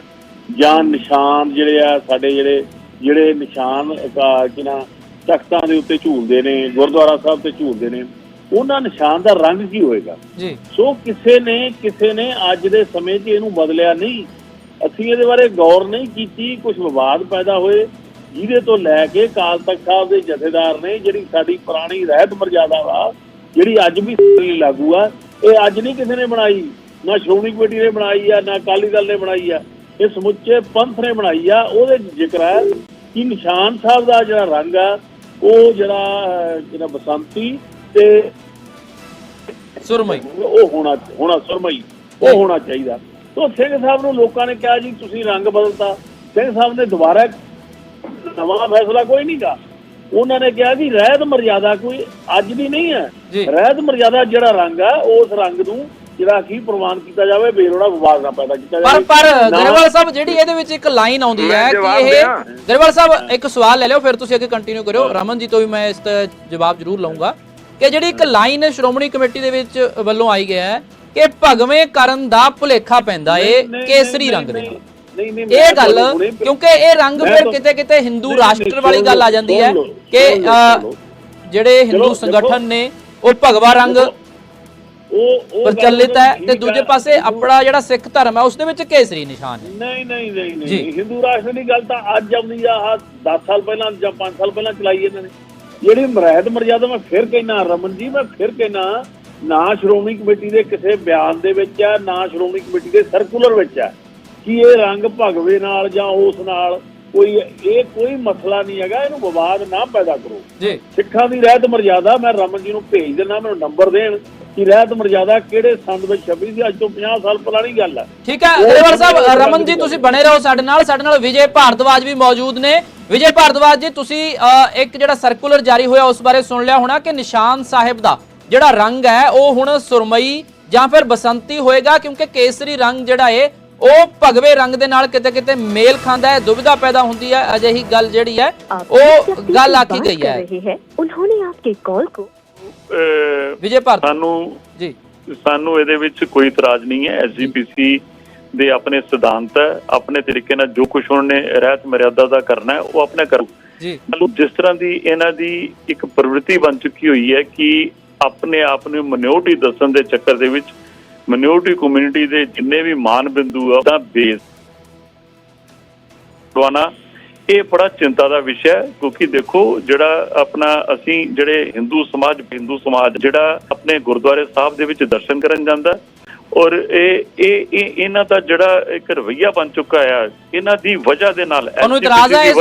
ਜਾਂ ਨਿਸ਼ਾਨ ਜਿਹੜੇ ਆ ਸਾਡੇ ਜਿਹੜੇ ਜਿਹੜੇ ਨਿਸ਼ਾਨ ਕਿਨਾ ਤਖਤਾਂ ਦੇ ਉੱਤੇ ਝੂਲਦੇ ਨੇ ਗੁਰਦੁਆਰਾ ਸਾਹਿਬ ਤੇ ਝੂਲਦੇ ਨੇ ਉਹਨਾਂ ਨਿਸ਼ਾਨ ਦਾ ਰੰਗ ਕੀ ਹੋਏਗਾ? ਜੀ। ਸੋ ਕਿਸੇ ਨੇ ਕਿਸੇ ਨੇ ਅੱਜ ਦੇ ਸਮੇਂ 'ਚ ਇਹਨੂੰ ਬਦਲਿਆ ਨਹੀਂ। ਅਸੀਂ ਇਹਦੇ ਬਾਰੇ ਗੌਰ ਨਹੀਂ ਕੀਤੀ ਕੁਝ ਵਿਵਾਦ ਪੈਦਾ ਹੋਏ। ਜਿਹਦੇ ਤੋਂ ਲੈ ਕੇ ਕਾਲ ਤਖਤ ਸਾਹਿਬ ਦੇ ਜਥੇਦਾਰ ਨੇ ਜਿਹੜੀ ਸਾਡੀ ਪੁਰਾਣੀ ਰਹਿਤ ਮਰਜ਼ਾਦਾ ਵਾ ਜਿਹੜੀ ਅੱਜ ਵੀ ਲਾਗੂ ਆ ਇਹ ਅੱਜ ਨਹੀਂ ਕਿਸੇ ਨੇ ਬਣਾਈ। ਨਾ ਸ਼੍ਰੋਮਣੀ ਕਮੇਟੀ ਨੇ ਬਣਾਈ ਆ ਨਾ ਅਕਾਲੀ ਦਲ ਨੇ ਬਣਾਈ ਆ। ਇਹ ਸਮੁੱਚੇ ਪੰਥ ਨੇ ਬਣਾਈ ਆ। ਉਹਦੇ ਜ਼ਿਕਰ ਹੈ ਕਿ ਨਿਸ਼ਾਨ ਸਾਹਿਬ ਦਾ ਜਿਹੜਾ ਰੰਗ ਆ ਉਹ ਜਿਹੜਾ ਜਿਹੜਾ ਬਸੰਤੀ ਤੇ ਸੁਰਮਈ। ਉਹ ਹੋਣਾ ਹੋਣਾ ਸੁਰਮਈ। ਉਹ ਹੋਣਾ ਚਾਹੀਦਾ। ਤੋਂ ਸਿੰਘ ਸਾਹਿਬ ਨੂੰ ਲੋਕਾਂ ਨੇ ਕਿਹਾ ਜੀ ਤੁਸੀਂ ਰੰਗ ਬਦਲਤਾ। ਸਿੰਘ ਸਾਹਿਬ ਨੇ ਦੁਬਾਰਾ ਨਵਾਂ ਫੈਸਲਾ ਕੋਈ ਨਹੀਂ ਗਾ। ਉਹਨਾਂ ਨੇ ਕਿਹਾ ਕਿ ਰਹਿਤ ਮਰਜ਼ਾਦਾ ਕੋਈ ਅੱਜ ਦੀ ਨਹੀਂ ਹੈ। ਰਹਿਤ ਮਰਜ਼ਾਦਾ ਜਿਹੜਾ ਰੰਗ ਆ ਉਸ ਰੰਗ ਨੂੰ ਜਿਹੜਾ ਕੀ ਪ੍ਰਵਾਨ ਕੀਤਾ ਜਾਵੇ ਬੇਰੋੜਾ ਵਿਵਾਦ ਨਾ ਪੈਦਾ ਕੀਤਾ ਪਰ ਜਾਵੇ। ਪਰ ਨਾ- ਗਰੇਵਾਲ ਸਾਹਿਬ ਜਿਹੜੀ ਇਹਦੇ ਵਿੱਚ ਇੱਕ ਲਾਈਨ ਆਉਂਦੀ ਹੈ ਕਿ ਜਵਾਬ ਇਹ ਦਿਆਂ? ਗਰੇਵਾਲ ਸਾਹਿਬ ਇੱਕ ਸਵਾਲ ਲੈ ਲਿਓ ਫਿਰ ਤੁਸੀਂ ਅੱਗੇ ਕੰਟੀਨਿਊ ਕਰਿਓ। ਰਮਨ ਜੀ ਤੋਂ ਵੀ ਮੈਂ ਇਸ ਤੇ ਜਵਾਬ ਜ਼ਰੂਰ ਲਵਾਂਗਾ ਕਿ ਜਿਹੜੀ ਇੱਕ ਲਾਈਨ ਸ਼੍ਰੋਮਣੀ ਕਮੇਟੀ ਦੇ ਵਿੱਚ ਵੱਲੋਂ ਆਈ ਗਿਆ ਹੈ ਕਿ ਭਗਵੇਂ ਕਰਨ ਦਾ ਭੁਲੇਖਾ ਪੈਂਦਾ ਏ ਕੇਸਰੀ ਰੰਗ ਦੇ ਨਾਲ ਨਹੀਂ ਨਹੀਂ ਇਹ ਗੱਲ ਕਿਉਂਕਿ ਇਹ ਰੰਗ ਫਿਰ ਕਿਤੇ ਕਿਤੇ ਹਿੰਦੂ ਰਾਸ਼ਟਰ ਵਾਲੀ ਗੱਲ ਆ ਜਾਂਦੀ ਹੈ ਕਿ। ਜਿਹੜੇ ਹਿੰਦੂ ਸੰਗਠਨ। ਨੇ ਉਹ ਭਗਵਾ ਰੰਗ ਉਹ ਪ੍ਰਚਲਿਤ ਹੈ ਤੇ ਦੂਜੇ ਪਾਸੇ ਆਪਣਾ ਜਿਹੜਾ ਸਿੱਖ ਧਰਮ ਹੈ ਉਸ ਦੇ ਵਿੱਚ ਕੇਸਰੀ ਨਿਸ਼ਾਨ ਹੈ। ਨਹੀਂ ਨਹੀਂ ਨਹੀਂ ਹਿੰਦੂ ਰਾਸ਼ਟਰ ਦੀ ਗੱਲ ਤਾਂ ਅੱਜ ਆਉਂਦੀ ਆ ਆਹ 10 ਸਾਲ ਪਹਿਲਾਂ ਜਾਂ 5 ਸਾਲ ਪਹਿਲਾਂ ਚਲਾਈ ਇਹਨਾਂ ਨੇ। ਜਿਹੜੀ ਮਰਿਆਦ ਮਰਜ਼ਾਦਾ ਮੈਂ ਫਿਰ ਕਹਿਣਾ ਰਮਨ ਜੀ ਮੈਂ ਫਿਰ ਕਹਿਣਾ ਨਾ ਸ਼੍ਰੋਮਣੀ ਕਮੇਟੀ ਦੇ ਕਿਸੇ ਬਿਆਨ ਦੇ ਵਿੱਚ ਆ ਨਾ ਸ਼੍ਰੋਮਣੀ ਕਮੇਟੀ ਦੇ ਸਰਕੂਲਰ ਵਿੱਚ ਆ ਕਿ ਇਹ ਰੰਗ ਭਗਵੇ ਨਾਲ ਜਾਂ ਉਸ ਨਾਲ ਕੋਈ ਇਹ ਕੋਈ ਮਸਲਾ ਨਹੀਂ ਹੈਗਾ ਇਹਨੂੰ ਵਿਵਾਦ ਨਾ ਪੈਦਾ ਕਰੋ। ਜੀ। ਸਿੱਖਾਂ ਦੀ ਰਹਿਤ ਮਰਜ਼ਾਦਾ ਮੈਂ ਰਮਨ ਜੀ ਨੂੰ ਭੇਜ ਦਿੰਦਾ ਮੈਨੂੰ ਨੰਬਰ ਦੇਣ ਕਿ ਰਹਿਤ ਮਰਜ਼ਾਦਾ ਕਿਹੜੇ ਸੰਦ ਵਿੱਚ ਛਪੀ ਸੀ ਅੱਜ ਤੋਂ 50 ਸਾਲ ਪੁਰਾਣੀ ਗੱਲ ਹੈ। ਠੀਕ ਹੈ ਗਰੇਵਾਲ ਸਾਹਿਬ ਰਮਨ ਜੀ ਤੁਸੀਂ ਬਣੇ ਰਹੋ ਸਾਡੇ ਨਾਲ ਸਾਡੇ ਨਾਲ ਵਿਜੇ ਭਾਰਦਵਾਜ ਵੀ ਮੌਜੂਦ ਨੇ। ਵਿਜੇ ਭਾਰਦਵਾਜ ਜੀ ਤੁਸੀਂ ਇੱਕ ਜਿਹੜਾ ਸਰਕੂਲਰ ਜਾਰੀ ਹੋਇਆ ਉਸ ਬਾਰੇ ਸੁਣ ਲਿਆ ਹੋਣਾ ਕਿ ਨਿਸ਼ਾਨ ਸਾਹਿਬ ਦਾ ਜਿਹੜਾ ਰੰਗ ਹੈ ਉਹ ਹੁਣ ਸੁਰਮਈ ਜਾਂ ਫਿਰ ਬਸੰਤੀ ਹੋਏਗਾ ਕਿਉਂਕਿ ਕੇਸਰੀ ਰੰਗ ਜਿਹੜਾ ਏ ਉਹ ਭਗਵੇ ਰੰਗ ਦੇ ਨਾਲ ਕਿਤੇ ਕਿਤੇ ਮੇਲ ਖਾਂਦਾ ਹੈ ਦੁਬਿਧਾ ਪੈਦਾ ਹੁੰਦੀ ਹੈ ਅਜਿਹੀ ਗੱਲ ਜਿਹੜੀ ਹੈ ਉਹ ਗੱਲ ਆਕੀ ਗਈ ਹੈ। ਉਨ੍ਹਾਂ ਆਪਕੇ ਕਾਲ ਕੋ ਵਿਜੇ ਭਾਰਤ। ਸਾਨੂੰ ਜੀ। ਸਾਨੂੰ ਇਹਦੇ ਵਿੱਚ ਕੋਈ ਇਤਰਾਜ਼ ਨਹੀਂ ਹੈ। ਐਸਜੀਪੀਸੀ ਦੇ ਆਪਣੇ ਸਿਧਾਂਤ ਹੈ ਆਪਣੇ ਤਰੀਕੇ ਨਾਲ ਜੋ ਕੁਝ ਉਹਨਾਂ ਨੇ ਰਹਿਤ ਮਰਿਆਦਾ ਦਾ ਕਰਨਾ ਉਹ ਆਪਣੇ ਜੀ। ਮਤਲਬ ਜਿਸ ਤਰ੍ਹਾਂ ਦੀ ਇਹਨਾਂ ਦੀ ਇੱਕ ਪ੍ਰਵਿਰਤੀ ਬਣ ਚੁੱਕੀ ਹੋਈ ਹੈ ਕਿ ਆਪਣੇ ਆਪ ਨੂੰ ਮਨਿਓਰਟੀ ਦੱਸਣ ਦੇ ਚੱਕਰ ਦੇ ਵਿੱਚ ਮਿਨੋਰਟੀ ਕਮਿਊਨਿਟੀ ਦੇ ਜਿੰਨੇ ਵੀ ਮਾਨ ਬਿੰਦੂ ਆ ਉਹਦਾ ਬੇਸ ਦਵਾਨਾ ਇਹ ਬੜਾ ਚਿੰਤਾ ਦਾ ਵਿਸ਼ਾ ਹੈ ਕਿਉਂਕਿ ਦੇਖੋ ਜਿਹੜਾ ਆਪਣਾ ਅਸੀਂ ਜਿਹੜੇ ਹਿੰਦੂ ਸਮਾਜ ਹਿੰਦੂ ਸਮਾਜ ਜਿਹੜਾ ਆਪਣੇ ਗੁਰਦੁਆਰੇ ਸਾਹਿਬ ਦੇ ਵਿੱਚ ਦਰਸ਼ਨ ਕਰਨ ਜਾਂਦਾ ਔਰ ਇਹ ਇਹ ਇਹ ਇਹਨਾਂ ਦਾ ਜਿਹੜਾ ਇੱਕ ਰਵਈਆ ਬਣ ਚੁੱਕਾ ਹੈ ਇਹਨਾਂ ਦੀ ਵਜ੍ਹਾ ਦੇ ਨਾਲ ਇਤਰਾਜ਼ ਹੈ ਇਸ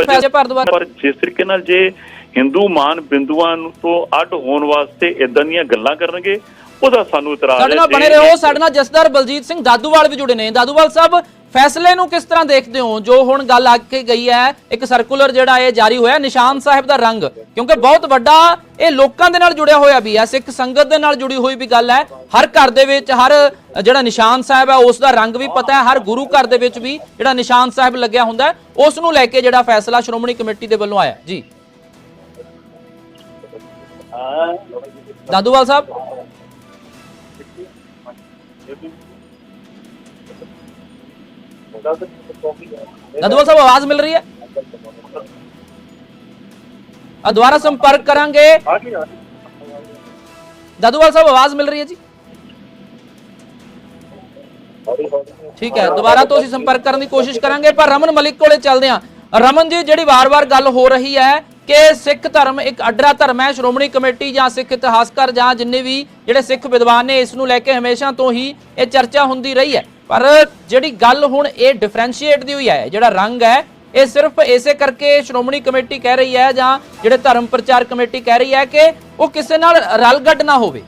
ਪਰ ਜਿਸ ਤਰੀਕੇ ਨਾਲ ਜੇ ਹਿੰਦੂ ਮਾਨ ਬਿੰਦੂਆਂ ਨੂੰ ਤੋਂ ਅੱਡ ਹੋਣ ਵਾਸਤੇ ਇਦਾਂ ਦੀਆਂ ਗੱਲਾਂ ਕਰਨਗੇ ਉਹਦਾ ਸਾਨੂੰ ਇਤਰਾਜ਼ ਸਾਡੇ ਨਾਲ ਬਣੇ ਰਹੋ ਸਾਡੇ ਨਾਲ ਜਸਦਾਰ ਬਲਜੀਤ ਸਿੰਘ ਦਾਦੂਵਾਲ ਵੀ ਜੁੜੇ ਨੇ। ਦਾਦੂਵਾਲ ਸਾਹਿਬ ਫੈਸਲੇ ਨੂੰ ਕਿਸ ਤਰ੍ਹਾਂ ਦੇਖਦੇ ਹੋ? ਜੋ ਹੁਣ ਗੱਲ ਆ ਕੇ ਗਈ ਹੈ ਇੱਕ ਸਰਕੂਲਰ ਜਿਹੜਾ ਇਹ ਜਾਰੀ ਹੋਇਆ ਨਿਸ਼ਾਨ ਸਾਹਿਬ ਦਾ ਰੰਗ। ਕਿਉਂਕਿ ਬਹੁਤ ਵੱਡਾ ਇਹ ਲੋਕਾਂ ਦੇ ਨਾਲ ਜੁੜਿਆ ਹੋਇਆ ਵੀ ਹੈ ਸਿੱਖ ਸੰਗਤ ਦੇ ਨਾਲ ਜੁੜੀ ਹੋਈ ਵੀ ਗੱਲ ਹੈ। ਹਰ ਘਰ ਦੇ ਵਿੱਚ ਹਰ ਜਿਹੜਾ ਨਿਸ਼ਾਨ ਸਾਹਿਬ ਹੈ ਉਸ ਦਾ ਰੰਗ ਵੀ ਪਤਾ ਹੈ ਹਰ ਗੁਰੂ ਘਰ ਦੇ ਵਿੱਚ ਵੀ ਜਿਹੜਾ ਨਿਸ਼ਾਨ ਸਾਹਿਬ ਲੱਗਿਆ ਹੁੰਦਾ ਉਸ ਨੂੰ ਲੈ ਕੇ ਜਿਹੜਾ ਫੈਸਲਾ ਸ਼੍ਰੋਮਣੀ ਕਮੇਟੀ ਦੇ ਵੱਲੋਂ ਆਇਆ। ਜੀ। ਦਾਦੂਵਾਲ ਸਾਹਿਬ? ਦਾਦੂਵਾਲ ਸਾਹਿਬ ਆਵਾਜ਼ ਮਿਲ ਰਹੀ ਹੈ ਆ ਦੁਬਾਰਾ ਸੰਪਰਕ ਕਰਾਂਗੇ ਦਾਦੂਵਾਲ ਸਾਹਿਬ ਆਵਾਜ਼ ਮਿਲ ਰਹੀ ਹੈ ਜੀ ਠੀਕ ਹੈ ਦੁਬਾਰਾ ਤੋਂ ਅਸੀਂ ਸੰਪਰਕ ਕਰਨ ਦੀ ਕੋਸ਼ਿਸ਼ ਕਰਾਂਗੇ ਪਰ ਰਮਨ ਮਲਿਕ ਕੋਲੇ ਚੱਲਦੇ ਹਾਂ ਰਮਨ ਜੀ ਜਿਹੜੀ ਵਾਰ-ਵਾਰ ਗੱਲ ਹੋ ਰਹੀ ਹੈ ਕਿ ਸਿੱਖ ਧਰਮ ਇੱਕ ਅਡਰਾ ਧਰਮ ਹੈ ਸ਼੍ਰੋਮਣੀ ਕਮੇਟੀ ਜਾਂ ਸਿੱਖ ਇਤਿਹਾਸਕਾਰ ਜਾਂ ਜਿੰਨੇ ਵੀ ਜਿਹੜੇ ਸਿੱਖ ਵਿਦਵਾਨ ਨੇ ਇਸ ਨੂੰ ਲੈ ਕੇ ਹਮੇਸ਼ਾ ਤੋਂ ਹੀ ਇਹ ਚਰਚਾ ਹੁੰਦੀ ਰਹੀ ਹੈ ਪਰ ਜਿਹੜੀ ਗੱਲ ਹੁਣ ਇਹ ਡਿਫਰੈਂਸ਼ੀਏਟ ਦੀ ਹੋਈ ਹੈ ਜਿਹੜਾ ਰੰਗ ਹੈ ਇਹ ਸਿਰਫ ਇਸੇ ਕਰਕੇ ਸ਼੍ਰੋਮਣੀ ਕਮੇਟੀ ਕਹਿ ਰਹੀ ਹੈ ਜਾਂ ਜਿਹੜੇ ਧਰਮ ਪ੍ਰਚਾਰ ਕਮੇਟੀ ਕਹਿ ਰਹੀ ਹੈ ਕਿ ਉਹ ਕਿਸੇ ਨਾਲ ਰਲਗੱਡ ਨਾ ਹੋਵੇ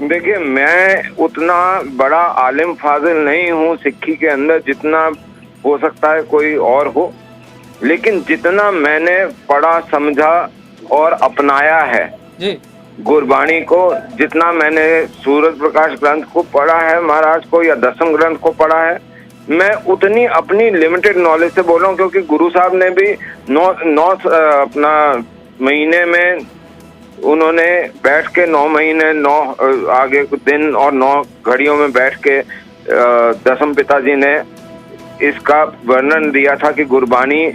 देखिए मैं उतना बड़ा आलिम फाजिल नहीं हूँ सिक्खी के अंदर जितना हो सकता है कोई और हो लेकिन जितना मैंने पढ़ा समझा और अपनाया है जी। गुरबाणी को जितना मैंने सूरज प्रकाश ग्रंथ को पढ़ा है महाराज को या दसम ग्रंथ को पढ़ा है मैं उतनी अपनी लिमिटेड नॉलेज से बोल रहा हूँ क्योंकि गुरु साहब ने भी नौ नौ अपना महीने में उन्होंने बैठ के नौ महीने नौ आगे कुछ दिन और नौ घड़ियों में बैठ के दसम पिताजी ने इसका वर्णन दिया था कि गुरबानी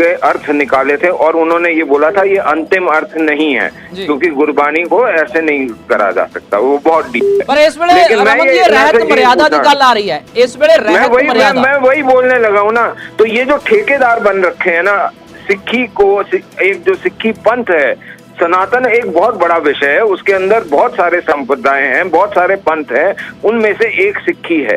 के अर्थ निकाले थे और उन्होंने ये बोला था ये अंतिम अर्थ नहीं है क्योंकि गुरबानी को ऐसे नहीं करा जा सकता वो बहुत डीप पर इस बड़े रहत मर्यादा निकाल आ रही है। इस बड़े मैं वही मैं वही बोलने लगा हूँ ना तो ये जो ठेकेदार बन रखे हैं ना सिक्खी को एक जो सिक्खी पंथ है सनातन एक बहुत बड़ा विषय है उसके अंदर बहुत सारे संप्रदाय हैं बहुत सारे पंथ हैं उनमें से एक सिक्खी है।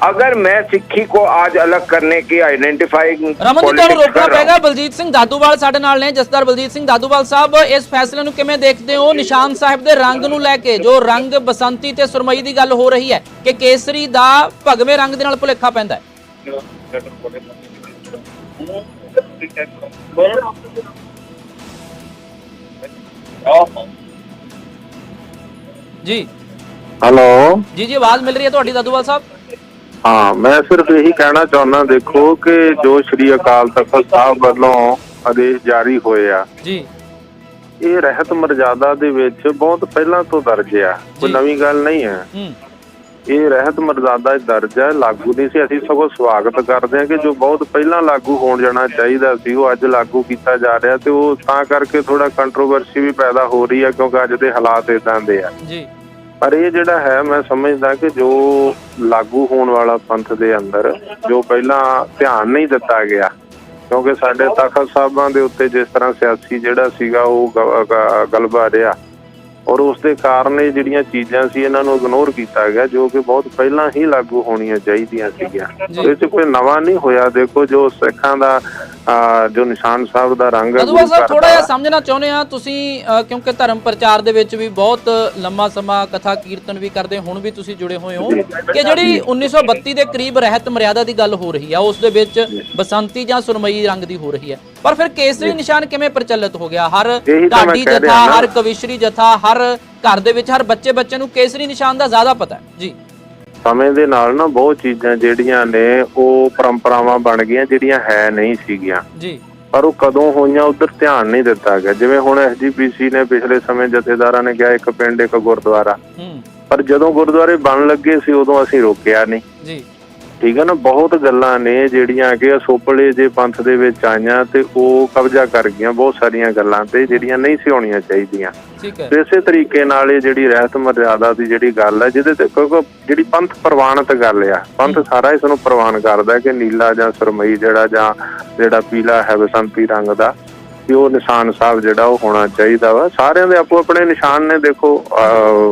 अगर मैं सिक्खी को आज अलग करने की आइडेंटिफाई ਰਮਨ ਜੀ ਤੁਹਾਨੂੰ ਰੋਕਣਾ ਪਏਗਾ ਬਲਜੀਤ ਸਿੰਘ ਦਾਦੂਵਾਲ ਸਾਡੇ ਨਾਲ ਨੇ ਜਸਦਾਰ ਬਲਜੀਤ ਸਿੰਘ ਦਾਦੂਵਾਲ ਸਾਹਿਬ ਇਸ ਫੈਸਲੇ ਨੂੰ ਕਿਵੇਂ ਦੇਖਦੇ ਹੋ ਨਿਸ਼ਾਨ ਸਾਹਿਬ ਦੇ ਰੰਗ ਨੂੰ ਲੈ ਕੇ ਜੋ ਰੰਗ ਬਸੰਤੀ ਤੇ ਸੁਰਮਈ ਦੀ ਗੱਲ ਹੋ ਰਹੀ ਹੈ ਕਿ ਕੇਸਰੀ ਦਾ ਭਗਵੇਂ ਰੰਗ ਦੇ ਨਾਲ ਭੁਲੇਖਾ ਪੈਂਦਾ ਹੈ ਜੀ ਹੈਲੋ ਜੀ ਜੀ ਆਵਾਜ਼ ਮਿਲ ਰਹੀ ਹੈ ਤੁਹਾਡੀ ਦਾਦੂਵਾਲ ਸਾਹਿਬ ਹਾਂ ਮੈਂ ਸਿਰਫ ਇਹੀ ਕਹਿਣਾ ਚਾਹੁੰਦਾ ਦੇਖੋ ਕਿ ਜੋ ਸ੍ਰੀ ਅਕਾਲ ਤਖਤ ਸਾਹਿਬ ਵੱਲੋਂ ਆਦੇਸ਼ ਜਾਰੀ ਹੋਏ ਆ ਜੀ। ਇਹ ਰਹਿਤ ਮਰਜ਼ਾਦਾ ਦੇ ਵਿੱਚ ਬਹੁਤ ਪਹਿਲਾਂ ਤੋਂ ਦਰਜ ਆ ਕੋਈ। ਨਵੀਂ ਗੱਲ ਨਹੀਂ ਹੈ ਹੂੰ। ਇਹ ਰਹਿਤ ਮਰਜ਼ਾਦਾ ਦਰਜ ਹੈ ਲਾਗੂ ਨਹੀਂ ਸੀ। ਅਸੀਂ ਸਗੋਂ ਸਵਾਗਤ ਕਰਦੇ ਹਾਂ ਕਿ ਜੋ ਬਹੁਤ ਪਹਿਲਾਂ ਲਾਗੂ ਹੋਣ ਜਾਣਾ ਚਾਹੀਦਾ ਸੀ ਉਹ ਅੱਜ ਲਾਗੂ ਕੀਤਾ ਜਾ ਰਿਹਾ ਤੇ ਉਹ ਤਾਂ ਕਰਕੇ ਥੋੜਾ ਕੰਟਰੋਵਰਸੀ ਵੀ ਪੈਦਾ ਹੋ ਰਹੀ ਹੈ ਕਿਉਂਕਿ ਅੱਜ ਦੇ ਹਾਲਾਤ ਇਦਾਂ ਦੇ ਆ। ਜੀ। ਪਰ ਇਹ ਜਿਹੜਾ ਹੈ, ਮੈਂ ਸਮਝਦਾ ਕਿ ਜੋ ਲਾਗੂ ਹੋਣ ਵਾਲਾ ਪੰਥ ਦੇ ਅੰਦਰ, ਜੋ ਪਹਿਲਾਂ ਧਿਆਨ ਨਹੀਂ ਦਿੱਤਾ ਗਿਆ, ਕਿਉਂਕਿ ਸਾਡੇ ਤਖਤ ਸਾਹਿਬਾਂ ਦੇ ਉੱਤੇ ਜਿਸ ਤਰ੍ਹਾਂ ਸਿਆਸੀ ਜਿਹੜਾ ਸੀਗਾ, ਉਹ ਗਲਬਾ ਰਿਹਾ। ਔਰ ਉਸ ਦੇ ਕਾਰਨ ਇਹ ਜਿਹੜੀਆਂ ਚੀਜ਼ਾਂ ਸੀ ਇਹਨਾਂ ਨੂੰ ਇਗਨੋਰ ਕੀਤਾ ਗਿਆ ਜੋ ਕਿ ਬਹੁਤ ਪਹਿਲਾਂ ਹੀ ਲਾਗੂ ਹੋਣੀਆਂ ਚਾਹੀਦੀਆਂ ਸੀਗੀਆਂ। ਇਹ 'ਚ ਕੋਈ ਨਵਾਂ ਨਹੀਂ ਹੋਇਆ ਦੇਖੋ ਜੋ ਸਿੱਖਾਂ ਦਾ ਜੋ ਨਿਸ਼ਾਨ ਸਾਹਿਬ ਦਾ ਰੰਗ ਹੈ ਗੁਰੂ ਸਾਹਿਬ ਥੋੜਾ ਜਿਹਾ ਸਮਝਣਾ ਚਾਹੁੰਦੇ ਆ ਤੁਸੀਂ ਕਿਉਂਕਿ ਧਰਮ ਪ੍ਰਚਾਰ ਦੇ ਵਿੱਚ ਵੀ ਬਹੁਤ ਲੰਮਾ ਸਮਾਂ ਕਥਾ ਕੀਰਤਨ ਵੀ ਕਰਦੇ ਹੁਣ ਵੀ ਤੁਸੀਂ ਜੁੜੇ ਹੋਏ ਹੋ ਕਿ ਜਿਹੜੀ 1932 ਦੇ ਕਰੀਬ ਰਹਿਤ ਮਰਿਆਦਾ ਦੀ ਗੱਲ ਹੋ ਰਹੀ ਆ ਉਸ ਦੇ ਵਿੱਚ ਬਸੰਤੀ ਜਾਂ ਸੁਰਮਈ ਰੰਗ ਦੀ ਹੋ ਰਹੀ ਹੈ। ਪਰ ਫਿਰ ਕੇਸਰੀ ਨਿਸ਼ਾਨ ਕਿਵੇਂ ਪ੍ਰਚਲਿਤ ਹੋ ਗਿਆ? ਹਰ ਢਾਡੀ ਜਥਾ। ਹਰ ਕਵਿਸ਼ਰੀ ਜਥਾ ਹਰ ਘਰ ਦੇ ਵਿੱਚ ਹਰ ਬੱਚੇ ਬੱਚੇ ਨੂੰ ਕੇਸਰੀ ਨਿਸ਼ਾਨ ਦਾ ਜ਼ਿਆਦਾ ਪਤਾ ਹੈ। ਜੀ। ਸਮੇਂ ਦੇ ਨਾਲ ਨਾ ਬਹੁਤ ਚੀਜ਼ਾਂ ਜਿਹੜੀਆਂ ਨੇ ਉਹ ਪਰੰਪਰਾਵਾਂ ਬਣ ਗਈਆਂ ਜਿਹੜੀਆਂ ਹੈ ਨਹੀਂ ਸੀਗੀਆਂ। ਜੀ। ਪਰ ਉਹ ਕਦੋਂ ਹੋਈਆਂ ਉਧਰ ਧਿਆਨ ਨਹੀਂ ਦਿੱਤਾ ਗਿਆ। ਜਿਵੇਂ ਹੁਣ ਐਸਜੀਪੀਸੀ ਨੇ ਪਿਛਲੇ ਸਮੇਂ ਜਥੇਦਾਰਾਂ ਨੇ ਕਿਹਾ ਇੱਕ ਪਿੰਡ ਇੱਕ ਗੁਰਦੁਆਰਾ। ਹੂੰ। ਪਰ ਜਦੋਂ ਗੁਰਦੁਆਰੇ ਬਣ ਲੱਗੇ ਸੀ ਉਦੋਂ ਅਸੀਂ ਰੋਕਿਆ ਨਹੀਂ। ਜੀ। ਠੀਕ ਹੈ ਨਾ ਬਹੁਤ ਗੱਲਾਂ ਨੇ ਜਿਹੜੀਆਂ ਕਿ ਅਸੋਪਲੇ ਜੇ ਪੰਥ ਦੇ ਵਿੱਚ ਆਈਆਂ ਤੇ ਉਹ ਕਬਜ਼ਾ ਕਰ ਗਈਆਂ ਬਹੁਤ ਸਾਰੀਆਂ ਗੱਲਾਂ ਤੇ ਜਿਹੜੀਆਂ ਨਹੀਂ ਸੀ ਹੋਣੀਆਂ ਚਾਹੀਦੀਆਂ। ਠੀਕ ਹੈ। ਤੇ ਇਸੇ ਤਰੀਕੇ ਨਾਲ ਇਹ ਜਿਹੜੀ ਰਹਿਤ ਮਰਿਆਦਾ ਦੀ ਜਿਹੜੀ ਗੱਲ ਹੈ ਜਿਹਦੇ ਤੇ ਕਿਉਂਕਿ ਜਿਹੜੀ ਪੰਥ ਪ੍ਰਵਾਨਿਤ ਗੱਲ ਆ ਪੰਥ ਸਾਰਾ ਇਸ ਨੂੰ ਪ੍ਰਵਾਨ ਕਰਦਾ ਕਿ ਨੀਲਾ ਜਾਂ ਸਰਮਈ ਜਿਹੜਾ ਜਾਂ ਜਿਹੜਾ ਪੀਲਾ ਹੈ ਬਸੰਤੀ ਰੰਗ ਦਾ ਕਿ ਉਹ ਨਿਸ਼ਾਨ ਸਾਹਿਬ ਜਿਹੜਾ ਉਹ ਹੋਣਾ ਚਾਹੀਦਾ ਵਾ। ਸਾਰਿਆਂ ਦੇ ਆਪੋ ਆਪਣੇ ਨਿਸ਼ਾਨ ਨੇ ਦੇਖੋ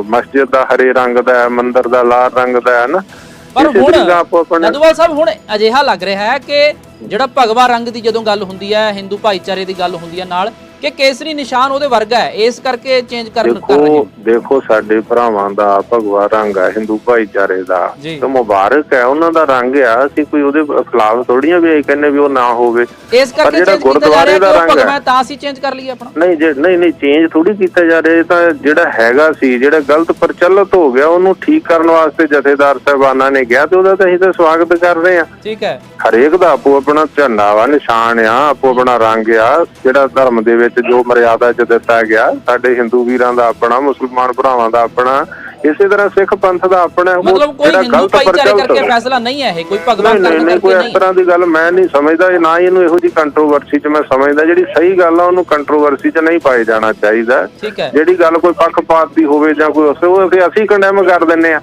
ਮਸਜਿਦ ਦਾ ਹਰੇ ਰੰਗ ਦਾ ਹੈ ਮੰਦਿਰ ਦਾ ਲਾਲ ਰੰਗ ਦਾ ਹੈ ਨਾ। ਪਰ ਹੁਣ ਨਦੂਵਾਲ ਸਾਹਿਬ ਹੁਣ ਅਜਿਹਾ ਲੱਗ ਰਿਹਾ ਹੈ ਕਿ ਜਿਹੜਾ ਭਗਵਾ ਰੰਗ ਦੀ ਜਦੋਂ ਗੱਲ ਹੁੰਦੀ ਹੈ ਹਿੰਦੂ ਭਾਈਚਾਰੇ ਦੀ ਗੱਲ ਹੁੰਦੀ ਹੈ ਨਾਲ ਕਿ ਕੇਸਰੀ ਨਿਸ਼ਾਨ ਉਹਦੇ ਵਰਗਾ ਹੈ ਇਸ ਕਰਕੇ ਚੇਂਜ ਕਰਨ ਕਰ ਰਹੇ ਹੋ। ਦੇਖੋ ਸਾਡੇ ਭਰਾਵਾਂ ਦਾ ਭਗਵਾ ਰੰਗ ਹੈ ਹਿੰਦੂ ਭਾਈਚਾਰੇ ਦਾ। ਤੇ ਮੁਬਾਰਕ ਹੈ ਉਹਨਾਂ ਦਾ ਰੰਗ ਆ ਅਸੀਂ ਕੋਈ ਉਹਦੇ ਖਿਲਾਫ ਥੋੜੀਆਂ ਵੀ ਇਹ ਕਹਿੰਦੇ ਵੀ ਉਹ ਨਾ ਹੋਵੇ। ਇਸ ਕਰਕੇ ਜਿਹੜਾ ਗੁਰਦੁਆਰੇ ਦਾ ਰੰਗ ਹੈ ਤਾਂ ਅਸੀਂ ਚੇਂਜ ਕਰ ਲਈਏ ਆਪਣਾ। ਨਹੀਂ ਜੇ ਨਹੀਂ ਨਹੀਂ ਚੇਂਜ ਥੋੜੀ ਕੀਤਾ ਜਾ ਰਿਹਾ ਇਹ ਤਾਂ ਜਿਹੜਾ ਹੈਗਾ ਸੀ ਜਿਹੜਾ ਗਲਤ ਪ੍ਰਚਲਿਤ ਹੋ ਗਿਆ ਉਹਨੂੰ ਠੀਕ ਕਰਨ ਵਾਸਤੇ ਜਥੇਦਾਰ ਸਾਹਿਬਾਨਾਂ ਨੇ ਕਿਹਾ ਤੇ ਉਹਦਾ ਤਾਂ ਅਸੀਂ ਤਾਂ ਸਵਾਗਤ ਕਰ ਰਹੇ ਹਾਂ। ਠੀਕ ਹੈ। ਹਰੇਕ ਦਾ ਆਪੋ ਆਪਣਾ ਝੰਡਾ ਵਾ ਨਿਸ਼ਾਨ ਆ ਆਪੋ ਆਪਣਾ ਰੰਗ ਆ ਜਿਹੜਾ ਧਰਮ ਦੇ ਵਿੱਚ ਜੋ ਮਰਿਆਦਾ ਚ ਦਿੱਤਾ ਗਿਆ ਸਾਡੇ ਹਿੰਦੂ ਵੀਰਾਂ ਦਾ ਆਪਣਾ ਮੁਸਲਮਾਨ ਭਰਾਵਾਂ ਦਾ ਆਪਣਾ ਇਸੇ ਤਰ੍ਹਾਂ ਸਿੱਖ ਪੰਥ ਦਾ ਆਪਣਾ ਉਹ ਮਤਲਬ ਕੋਈ ਜਿਹੜਾ ਹਿੰਦੂ ਗਲਤ ਭਾਈਚਾਰੇ ਕਰਕੇ। ਫੈਸਲਾ ਨਹੀਂ ਹੈ ਇਹ ਕੋਈ ਭਗਵਾ ਨਹੀਂ ਨਹੀਂ ਕਰਨ ਨਹੀਂ ਕੋਈ ਕਰਕੇ ਇਸ ਤਰ੍ਹਾਂ ਦੀ ਗੱਲ ਮੈਂ ਨਹੀਂ ਸਮਝਦਾ ਇਹ ਨਾ ਇਹਨੂੰ ਇਹੋ ਜੀ ਕੰਟਰੋਵਰਸੀ 'ਚ ਮੈਂ ਸਮਝਦਾ ਜਿਹੜੀ ਸਹੀ ਗੱਲ ਆ ਉਹਨੂੰ ਕੰਟਰੋਵਰਸੀ 'ਚ ਨਹੀਂ ਪਾਏ ਜਾਣਾ ਚਾਹੀਦਾ। ਜਿਹੜੀ ਗੱਲ ਕੋਈ ਪੱਖਪਾਤ ਦੀ ਹੋਵੇ ਜਾਂ ਕੋਈ ਉਸੇ ਉਹ ਅਸੀਂ ਕੰਡੈਮ ਕਰ ਦਿੰਨੇ ਆ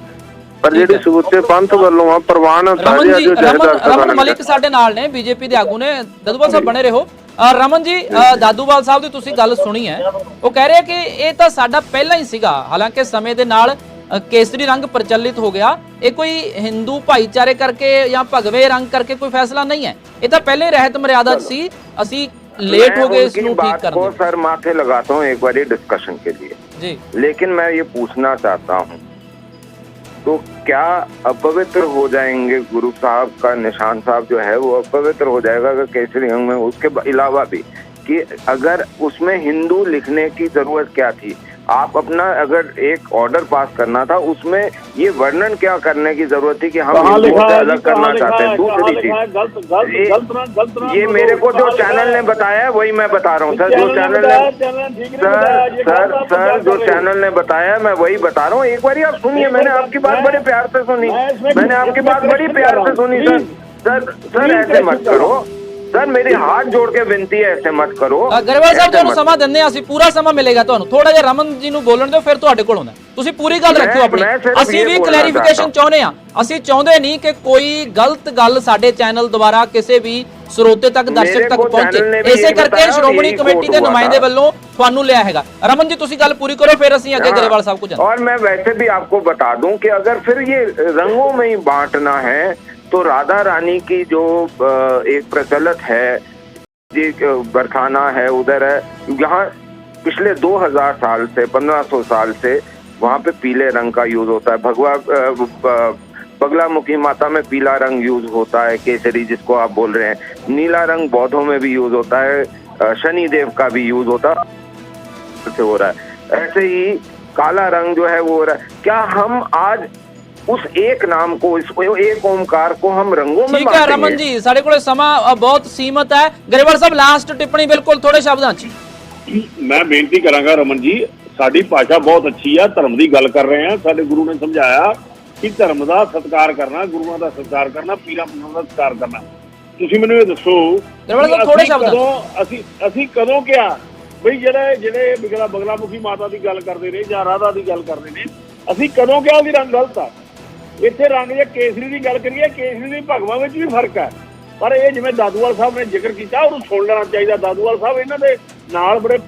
ਪਰ ਜਿਹੜੀ। ਸਮੁੱਚੇ ਪੰਥ ਵੱਲੋਂ ਆ ਪ੍ਰਵਾਨ ਸਾਰੇ ਜੀ ਜੋ ਰਮਨ ਜਥੇਦਾਰ ਰਮਨ ਸਾਹਿਬਾਨ ਮਲਿਕ ਸਾਡੇ ਨਾਲ ਨੇ ਬੀਜੇਪੀ ਦੇ ਆਗੂ ਨੇ। ਦਦੂਵਾਲ ਸਾਹਿਬ ਬਣੇ ਰਹੋ। ਰਮਨ ਜੀ ਅ, ਦਾਦੂਵਾਲ ਸਾਹਿਬ ਦੀ ਤੁਸੀਂ ਗੱਲ ਸੁਣੀ ਹੈ ਉਹ ਕਹਿ ਰਹੇ ਕਿ ਇਹ ਤਾਂ ਸਾਡਾ ਪਹਿਲਾਂ ਹੀ ਸੀਗਾ ਹਾਲਾਂਕਿ ਸਮੇਂ ਦੇ ਨਾਲ ਅ, ਕੇਸਰੀ ਰੰਗ ਪ੍ਰਚਲਿਤ ਹੋ ਗਿਆ ਇਹ ਕੋਈ ਹਿੰਦੂ ਭਾਈਚਾਰੇ ਕਰਕੇ ਜਾਂ ਭਗਵੇ ਰੰਗ ਕਰਕੇ ਕੋਈ ਫੈਸਲਾ ਨਹੀਂ ਹੈ ਇਹ ਤਾਂ ਪਹਿਲੇ ਰਹਿਤ ਮਰਿਆਦਾ 'ਚ ਸੀ ਅਸੀਂ ਲੇਟ मैं ਹੋ ਗਏ ਇਸ उनकी ਨੂੰ ਠੀਕ बात ਕਰਨ को ਦੇ सर माथे लगाता हूँ एक बार डिस्कशन के लिए ਜੀ लेकिन मैं ये पूछना चाहता हूँ तो क्या अपवित्र हो जाएँगे गुरु साहब का, निशान साहब जो है, वो अपवित्र हो जाएगा अगर केसरी अंग में? उसके अलावा भी कि अगर उसमें हिंदू लिखने की ज़रूरत क्या थी? आप अपना अगर एक ऑर्डर पास करना था उसमें ये वर्णन क्या करने की ज़रूरत थी कि हम अलग करना चाहते हैं? दूसरी? चीज़। ये- मेरे को जो चैनल ने बताया है वही मैं बता रहा हूँ। सर जो चैनल ने सर सर सर जो। चैनल ने बताया मैं वही बता रहा हूँ। एक बार आप सुनिए मैंने आपकी बात बड़े प्यार से सुनी। मैंने आपकी बात बड़ी प्यार से सुनी सर। सर सर ऐसे मत करो। ਸਰ ਮੇਰੀ ਹੱਥ ਜੋੜ ਕੇ ਬੇਨਤੀ ਹੈ ਐਸੇ ਮਤ ਕਰੋ। ਗਰੇਵਾਲ ਸਾਹਿਬ ਤੁਹਾਨੂੰ ਸਮਾਂ ਦਿੰਦੇ ਆ ਅਸੀਂ ਪੂਰਾ ਸਮਾਂ ਮਿਲੇਗਾ ਤੁਹਾਨੂੰ। ਥੋੜਾ ਜਿਹਾ ਰਮਨ ਜੀ ਨੂੰ ਬੋਲਣ ਦਿਓ ਫਿਰ ਤੁਹਾਡੇ ਕੋਲ ਹੁੰਦਾ ਤੁਸੀਂ ਪੂਰੀ ਗੱਲ ਰੱਖਿਓ ਆਪਣੀ। ਅਸੀਂ ਵੀ ਕਲੈਰੀਫਿਕੇਸ਼ਨ ਚਾਹੁੰਦੇ। ਆ ਅਸੀਂ ਚਾਹੁੰਦੇ ਨਹੀਂ ਕਿ ਕੋਈ ਗਲਤ ਗੱਲ ਸਾਡੇ ਚੈਨਲ ਦੁਆਰਾ ਕਿਸੇ ਵੀ ਸਰੋਤੇ ਤੱਕ ਦਰਸ਼ਕ ਤੱਕ ਪਹੁੰਚੇ। ਇਸੇ ਕਰਕੇ ਸ਼੍ਰੋਮਣੀ ਕਮੇਟੀ ਦੇ ਨੁਮਾਇੰਦੇ ਵੱਲੋਂ ਤੁਹਾਨੂੰ ਲਿਆ ਹੈਗਾ। ਰਮਨ ਜੀ ਤੁਸੀਂ ਗੱਲ ਪੂਰੀ ਕਰੋ ਫਿਰ ਅਸੀਂ ਅੱਗੇ ਗਰੇਵਾਲ ਸਾਹਿਬ ਕੋ ਜਾਣਾ ਔਰ ਮੈਂ ਵੈਸੇ ਵੀ ਆਪਕੋ ਬਤਾ ਦੂੰ ਕਿ ਅਗਰ ਫਿਰ ਇਹ ਰੰਗੋਂ ਮੇਂ ਹੀ ਬਾਂਟਣਾ ਹੈ तो राधा रानी की जो एक प्रचलित है अ, है उधर है यहाँ पिछले 2000 साल से 1500 साल से वहाँ पे पीले रंग का यूज़ होता है। भगवा अ, बगलामुखी माता में पीला रंग यूज़ होता है केसरी जिसको आप बोल रहे हैं। नीला रंग बौद्धों में भी यूज़ होता है शनि देव का भी यूज़ होता से हो रहा है। ऐसे ही काला रंग जो है वो हो रहा है। क्या हम आज उस एक नाम को इस एक ओमकार को हम रंगों में ਠੀਕ ਹੈ बांटेंगे? ਰਮਨ ਜੀ ਸਾਡੇ ਕੋਲੇ ਸਮਾਂ ਅ, ਬਹੁਤ ਸੀਮਤ ਹੈ ਗਰੇਵਾਲ ਸਾਹਿਬ ਲਾਸਟ ਟਿੱਪਣੀ ਬਿਲਕੁਲ ਥੋੜੇ ਸ਼ਬਦਾਂ 'ਚ ਮੈਂ ਬੇਨਤੀ ਕਰਾਂਗਾ ਰਮਨ ਜੀ ਸਾਡੀ ਭਾਸ਼ਾ ਬਹੁਤ ਅੱਛੀ ਆ ਧਰਮ ਦੀ ਗੱਲ ਕਰ ਰਹੇ ਆ ਸਾਡੇ ਗੁਰੂ ਨੇ ਸਮਝਾਇਆ ਕਿ ਧਰਮ ਦਾ ਸਤਿਕਾਰ ਕਰਨਾ ਗੁਰੂਆਂ ਦਾ ਸਤਿਕਾਰ ਕਰਨਾ ਪੀਰਾਂ ਪੁਰਾਂ ਦਾ ਸਤਿਕਾਰ ਕਰਨਾ ਤੁਸੀਂ ਮੈਨੂੰ ਇਹ ਦੱਸੋ ਨਿਰਮਲ ਸਾਹਿਬ, ਕਿ ਥੋੜ੍ਹੇ ਅਸੀਂ ਸ਼ਬਦਾਂ 'ਚ। ਕਦੋਂ ਅਸੀਂ ਅਸੀਂ ਕਦੋਂ ਕਿਹਾ ਬਈ ਜਿਹੜੇ ਜਿਹੜੇ ਬਿਗਲਾ ਬਗਲਾਮੁਖੀ ਮਾਤਾ ਦੀ ਗੱਲ ਕਰਦੇ ਨੇ ਜਾਂ ਰਾਧਾ ਦੀ ਗੱਲ ਕਰਦੇ ਨੇ ਅਸੀਂ ਕਦੋਂ ਕਿਹਾ ਵੀ ਰੰਗ ਗਲਤ ਆ ਇੱਥੇ ਰੰਗ ਜੇ ਕੇਸਰੀ ਦੀ ਗੱਲ ਕਰੀਏ, ਕੇਸਰੀ ਦੀ ਭਗਵਾਂ ਵਿੱਚ ਵੀ ਫ਼ਰਕ ਹੈ। ਪਰ ਇਹ ਜਿਵੇਂ ਦਾਦੂਵਾਲ ਸਾਹਿਬ ਨੇ ਜ਼ਿਕਰ ਕੀਤਾ, ਉਹਨੂੰ ਸੁਣ ਲੈਣਾ ਚਾਹੀਦਾ। ਦਾਦੂਵਾਲ ਸਾਹਿਬ ਇਹਨਾਂ ਦੇ ਨਾਲ ਬੜੇ ਪਿਆਰ